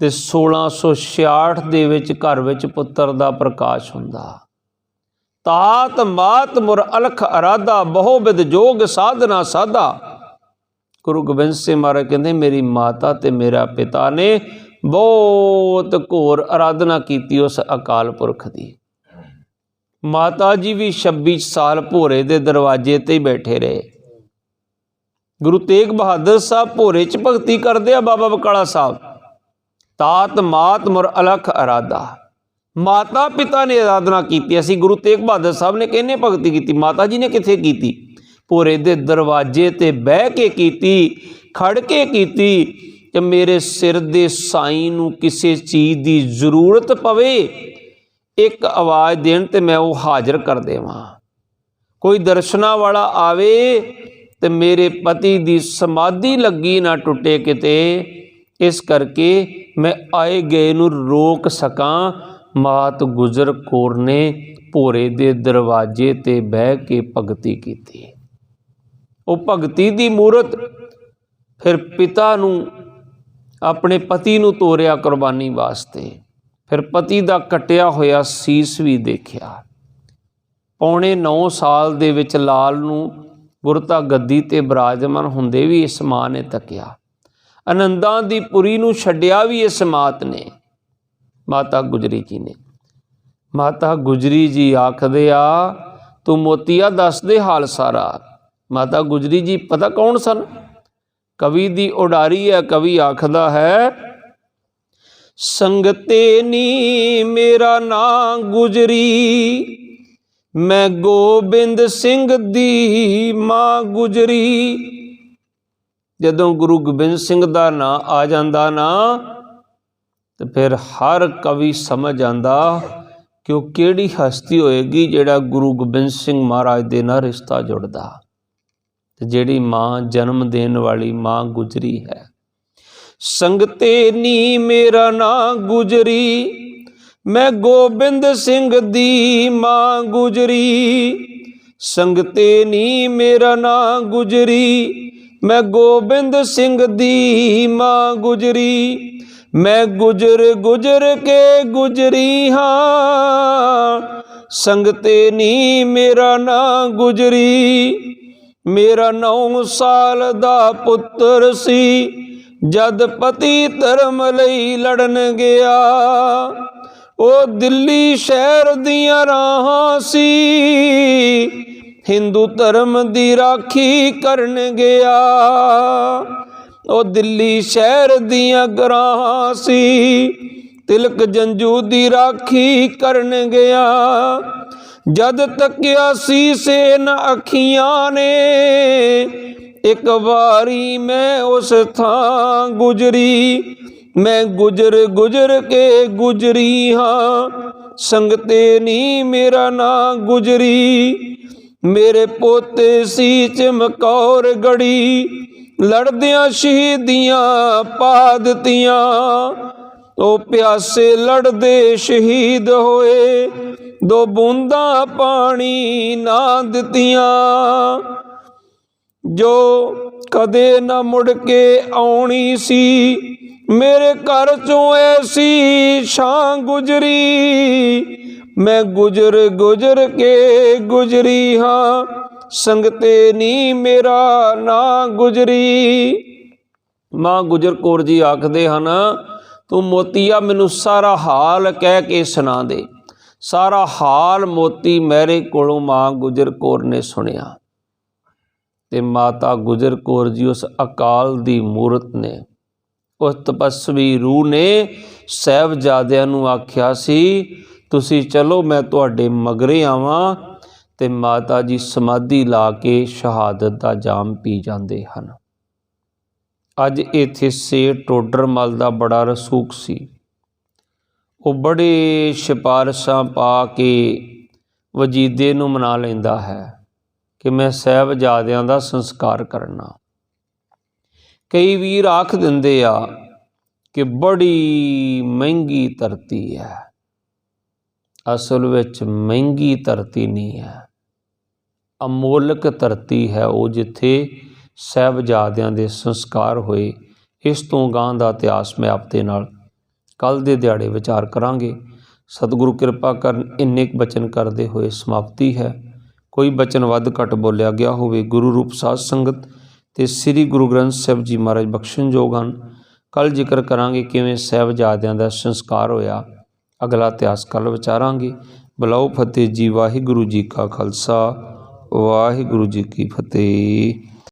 ਤੇ 1666 ਦੇ ਵਿੱਚ ਘਰ ਵਿੱਚ ਪੁੱਤਰ ਦਾ ਪ੍ਰਕਾਸ਼ ਹੁੰਦਾ। ਤਾਤ ਮਾਤ ਮੁਰ ਅਲਖ ਅਰਾਦਾ ਬਹੁ ਬਿਦ ਜੋਗ ਸਾਧਨਾ ਸਾਧਾ। ਗੁਰੂ ਗੋਬਿੰਦ ਸਿੰਘ ਮਹਾਰਾਜ ਕਹਿੰਦੇ, ਮੇਰੀ ਮਾਤਾ ਤੇ ਮੇਰਾ ਪਿਤਾ ਨੇ ਬਹੁਤ ਘੋਰ ਆਰਾਧਨਾ ਕੀਤੀ ਉਸ ਅਕਾਲ ਪੁਰਖ ਦੀ। ਮਾਤਾ ਜੀ ਵੀ 26 ਸਾਲ ਭੋਰੇ ਦੇ ਦਰਵਾਜ਼ੇ ਤੇ ਹੀ ਬੈਠੇ ਰਹੇ। ਗੁਰੂ ਤੇਗ ਬਹਾਦਰ ਸਾਹਿਬ ਭੋਰੇ 'ਚ ਭਗਤੀ ਕਰਦੇ ਆ ਬਾਬਾ ਬਕਾਲਾ ਸਾਹਿਬ। ਤਾਤ ਮਾਤ ਮੁਰ ਅਲਖ ਅਰਾਦਾ ਮਾਤਾ ਪਿਤਾ ਨੇ ਆਰਾਧਨਾ ਕੀਤੀ, ਅਸੀਂ ਗੁਰੂ ਤੇਗ ਬਹਾਦਰ ਸਾਹਿਬ ਨੇ ਕਿਹਨੇ ਭਗਤੀ ਕੀਤੀ? ਮਾਤਾ ਜੀ ਨੇ ਕਿੱਥੇ ਕੀਤੀ? ਭੋਰੇ ਦੇ ਦਰਵਾਜ਼ੇ ਤੇ ਬਹਿ ਕੇ ਕੀਤੀ ਖੜ ਕੇ ਕੀਤੀ ਕਿ ਮੇਰੇ ਸਿਰ ਦੇ ਸਾਈਂ ਨੂੰ ਕਿਸੇ ਚੀਜ਼ ਦੀ ਜ਼ਰੂਰਤ ਪਵੇ, ਇੱਕ ਆਵਾਜ਼ ਦੇਣ ਤੇ ਮੈਂ ਉਹ ਹਾਜ਼ਰ ਕਰ ਦੇਵਾਂ। ਕੋਈ ਦਰਸ਼ਨਾ ਵਾਲਾ ਆਵੇ ਤੇ ਮੇਰੇ ਪਤੀ ਦੀ ਸਮਾਧੀ ਲੱਗੀ ਨਾ ਟੁੱਟੇ ਕਿਤੇ, ਇਸ ਕਰਕੇ ਮੈਂ ਆਏ ਗਏ ਨੂੰ ਰੋਕ ਸਕਾਂ। ਮਾਤ ਗੁਜਰ ਕੌਰ ਨੇ ਭੋਰੇ ਦੇ ਦਰਵਾਜ਼ੇ ਤੇ ਬਹਿ ਕੇ ਭਗਤੀ ਕੀਤੀ। ਉਹ ਭਗਤੀ ਦੀ ਮੂਰਤ ਫਿਰ ਪਿਤਾ ਨੂੰ, ਆਪਣੇ ਪਤੀ ਨੂੰ ਤੋਰਿਆ ਕੁਰਬਾਨੀ ਵਾਸਤੇ। ਫਿਰ ਪਤੀ ਦਾ ਕਟਿਆ ਹੋਇਆ ਸੀਸ ਵੀ ਦੇਖਿਆ। ਪੌਣੇ 9 ਸਾਲ ਦੇ ਵਿੱਚ ਲਾਲ ਨੂੰ ਗੁਰਤਾ ਗੱਦੀ ਤੇ ਬਿਰਾਜਮਾਨ ਹੁੰਦੇ ਵੀ ਇਸ ਮਾਂ ਨੇ ਤੱਕਿਆ। ਆਨੰਦਾਂ ਦੀ ਪੁਰੀ ਨੂੰ ਛੱਡਿਆ ਵੀ ਇਸ ਮਾਤ ਨੇ। ਮਾਤਾ ਗੁਜਰੀ ਜੀ ਨੇ। ਮਾਤਾ ਗੁਜਰੀ ਜੀ ਆਖਦੇ ਆ, ਤੂੰ ਮੋਤੀਆ ਦੱਸ ਦੇ ਹਾਲ ਸਾਰਾ। ਮਾਤਾ ਗੁਜਰੀ ਜੀ ਪਤਾ ਕੌਣ ਸਨ? ਕਵੀ ਦੀ ਉਡਾਰੀ ਹੈ, ਕਵੀ ਆਖਦਾ ਹੈ, ਸੰਗਤੇ ਨੀ ਮੇਰਾ ਨਾਂ ਗੁਜਰੀ। ਮੈਂ ਗੋਬਿੰਦ ਸਿੰਘ ਦੀ ਮਾਂ ਗੁਜਰੀ। ਜਦੋਂ ਗੁਰੂ ਗੋਬਿੰਦ ਸਿੰਘ ਦਾ ਨਾਂ ਆ ਜਾਂਦਾ ਨਾ ਤੇ ਫਿਰ ਹਰ ਕਵੀ ਸਮਝ ਆਂਦਾ ਕਿ ਉਹ ਕਿਹੜੀ ਹਸਤੀ ਹੋਏਗੀ ਜਿਹੜਾ ਗੁਰੂ ਗੋਬਿੰਦ ਸਿੰਘ ਮਹਾਰਾਜ ਦੇ ਨਾਲ ਰਿਸ਼ਤਾ ਜੁੜਦਾ। ਤੇ ਜਿਹੜੀ ਮਾਂ ਜਨਮ ਦੇਣ ਵਾਲੀ ਮਾਂ ਗੁਜਰੀ ਹੈ। ਸੰਗਤੇ ਨੀ ਮੇਰਾ ਨਾਂ ਗੁਜਰੀ, ਮੈਂ ਗੋਬਿੰਦ ਸਿੰਘ ਦੀ ਮਾਂ ਗੁਜਰੀ। ਸੰਗਤੇ ਨੀ ਮੇਰਾ ਨਾਂ ਗੁਜਰੀ, ਮੈਂ ਗੋਬਿੰਦ ਸਿੰਘ ਦੀ ਮਾਂ ਗੁਜਰੀ। ਮੈਂ ਗੁਜਰ ਗੁਜਰ ਕੇ ਗੁਜਰੀ ਹਾਂ। ਸੰਗਤੇ ਨੀ ਮੇਰਾ ਨਾਂ ਗੁਜਰੀ। ਮੇਰਾ 9 ਸਾਲ ਦਾ ਪੁੱਤਰ ਸੀ। ਜਦ ਪਤੀ ਧਰਮ ਲਈ ਲੜਨ ਗਿਆ, ਉਹ ਦਿੱਲੀ ਸ਼ਹਿਰ ਦੀਆਂ ਰਾਹਾਂ ਸੀ। ਹਿੰਦੂ ਧਰਮ ਦੀ ਰਾਖੀ ਕਰਨ ਗਿਆ। ਉਹ ਦਿੱਲੀ ਸ਼ਹਿਰ ਦੀਆਂ ਗਰਾਹਾਂ ਸੀ। ਤਿਲਕ ਜੰਜੂ ਦੀ ਰਾਖੀ ਕਰਨ ਗਿਆ। ਜਦ ਤੱਕਿਆ ਸੀ ਸੇਨ ਅੱਖੀਆਂ ਨੇ। ਇੱਕ ਵਾਰੀ ਮੈਂ ਉਸ ਥਾਂ ਗੁਜਰੀ। ਮੈਂ ਗੁਜਰ ਗੁਜਰ ਕੇ ਗੁਜਰੀ ਹਾਂ। ਸੰਗਤੇ ਨੀ ਮੇਰਾ ਨਾਂ ਗੁਜਰੀ। ਮੇਰੇ ਪੋਤੇ ਸੀ ਚਮਕੌਰ ਗੜੀ। ਲੜਦਿਆਂ ਸ਼ਹੀਦੀਆਂ ਪਾ ਦਿੱਤੀਆਂ। ਉਹ ਪਿਆਸੇ ਲੜਦੇ ਸ਼ਹੀਦ ਹੋਏ। ਦੋ ਬੂੰਦਾਂ ਪਾਣੀ ਨਾ ਦਿੱਤੀਆਂ। ਜੋ ਕਦੇ ਨਾ ਮੁੜ ਕੇ ਆਉਣੀ ਸੀ, ਮੇਰੇ ਘਰ ਚੋਂ ਐਸੀ ਛਾਂ ਗੁਜਰੀ। ਮੈਂ ਗੁਜਰ ਗੁਜਰ ਕੇ ਗੁਜਰੀ ਹਾਂ। ਸੰਗਤੇ ਨੀ ਮੇਰਾ ਨਾ ਗੁਜਰੀ। ਮਾਂ ਗੁਜਰ ਕੌਰ ਜੀ ਆਖਦੇ ਹਨ, ਤੂੰ ਮੋਤੀਆ ਮੈਨੂੰ ਸਾਰਾ ਹਾਲ ਕਹਿ ਕੇ ਸੁਣਾ ਦੇ। ਸਾਰਾ ਹਾਲ ਮੋਤੀ ਮੇਰੇ ਕੋਲੋਂ ਮਾਂ ਗੁਜਰ ਕੌਰ ਨੇ ਸੁਣਿਆ। ਤੇ ਮਾਤਾ ਗੁਜਰ ਕੌਰ ਜੀ ਉਸ ਅਕਾਲ ਦੀ ਮੂਰਤ ਨੇ। ਉਸ ਤਪਸਵੀ ਰੂਹ ਨੇ ਸਹਿਬਜ਼ਾਦਿਆਂ ਨੂੰ ਆਖਿਆ ਸੀ, ਤੁਸੀਂ ਚਲੋ, ਮੈਂ ਤੁਹਾਡੇ ਮਗਰੇ ਆਵਾਂ। ਤੇ ਮਾਤਾ ਜੀ ਸਮਾਧੀ ਲਾ ਕੇ ਸ਼ਹਾਦਤ ਦਾ ਜਾਮ ਪੀ ਜਾਂਦੇ ਹਨ। ਅੱਜ ਇੱਥੇ ਸੇ ਟੋਡਰਮਲ ਦਾ ਬੜਾ ਰਸੂਖ ਸੀ। ਉਹ ਬੜੇ ਸਿਫਾਰਸ਼ਾਂ ਪਾ ਕੇ ਵਜੀਦੇ ਨੂੰ ਮਨਾ ਲੈਂਦਾ ਹੈ ਕਿ ਮੈਂ ਸਹਿਬਜ਼ਾਦਿਆਂ ਦਾ ਸੰਸਕਾਰ ਕਰਨਾ। ਕਈ ਵੀਰ ਆਖ ਦਿੰਦੇ ਆ ਕਿ ਬੜੀ ਮਹਿੰਗੀ ਧਰਤੀ ਹੈ। ਅਸਲ ਵਿੱਚ ਮਹਿੰਗੀ ਧਰਤੀ ਨਹੀਂ ਹੈ। ਅਮੋਲਕ ਧਰਤੀ ਹੈ ਉਹ ਜਿੱਥੇ ਸਹਿਬਜ਼ਾਦਿਆਂ ਦੇ ਸੰਸਕਾਰ ਹੋਏ। ਇਸ ਤੋਂ ਗਾਂ ਦਾ ਇਤਿਹਾਸ ਮੈਂ ਆਪਦੇ ਨਾਲ ਕੱਲ ਦੇ ਦਿਹਾੜੇ ਵਿਚਾਰ ਕਰਾਂਗੇ। ਸਤਿਗੁਰੂ ਕਿਰਪਾ ਕਰਨ ਇੰਨੇ ਕੁ ਬਚਨ ਕਰਦੇ ਹੋਏ ਸਮਾਪਤੀ ਹੈ। ਕੋਈ ਬਚਨ ਵੱਧ ਘੱਟ ਬੋਲਿਆ ਗਿਆ ਹੋਵੇ, ਗੁਰੂ ਰੂਪ ਸਾਧ ਸੰਗਤ ਤੇ ਸ੍ਰੀ ਗੁਰੂ ਗ੍ਰੰਥ ਸਾਹਿਬ ਜੀ ਮਹਾਰਾਜ ਬਖਸ਼ਣਯੋਗ ਹਨ। ਕੱਲ ਜ਼ਿਕਰ ਕਰਾਂਗੇ ਕਿਵੇਂ ਸਹਿਬਜ਼ਾਦਿਆਂ ਦਾ ਸੰਸਕਾਰ ਹੋਇਆ। ਅਗਲਾ ਇਤਿਹਾਸ ਕੱਲ ਵਿਚਾਰਾਂਗੇ। ਬਲਾਉ ਫਤਿਹ ਜੀ ਵਾਹਿਗੁਰੂ ਜੀ ਕਾ ਖਾਲਸਾ। ਵਾਹਿਗੁਰੂ ਜੀ ਕੀ ਫਤਿਹ।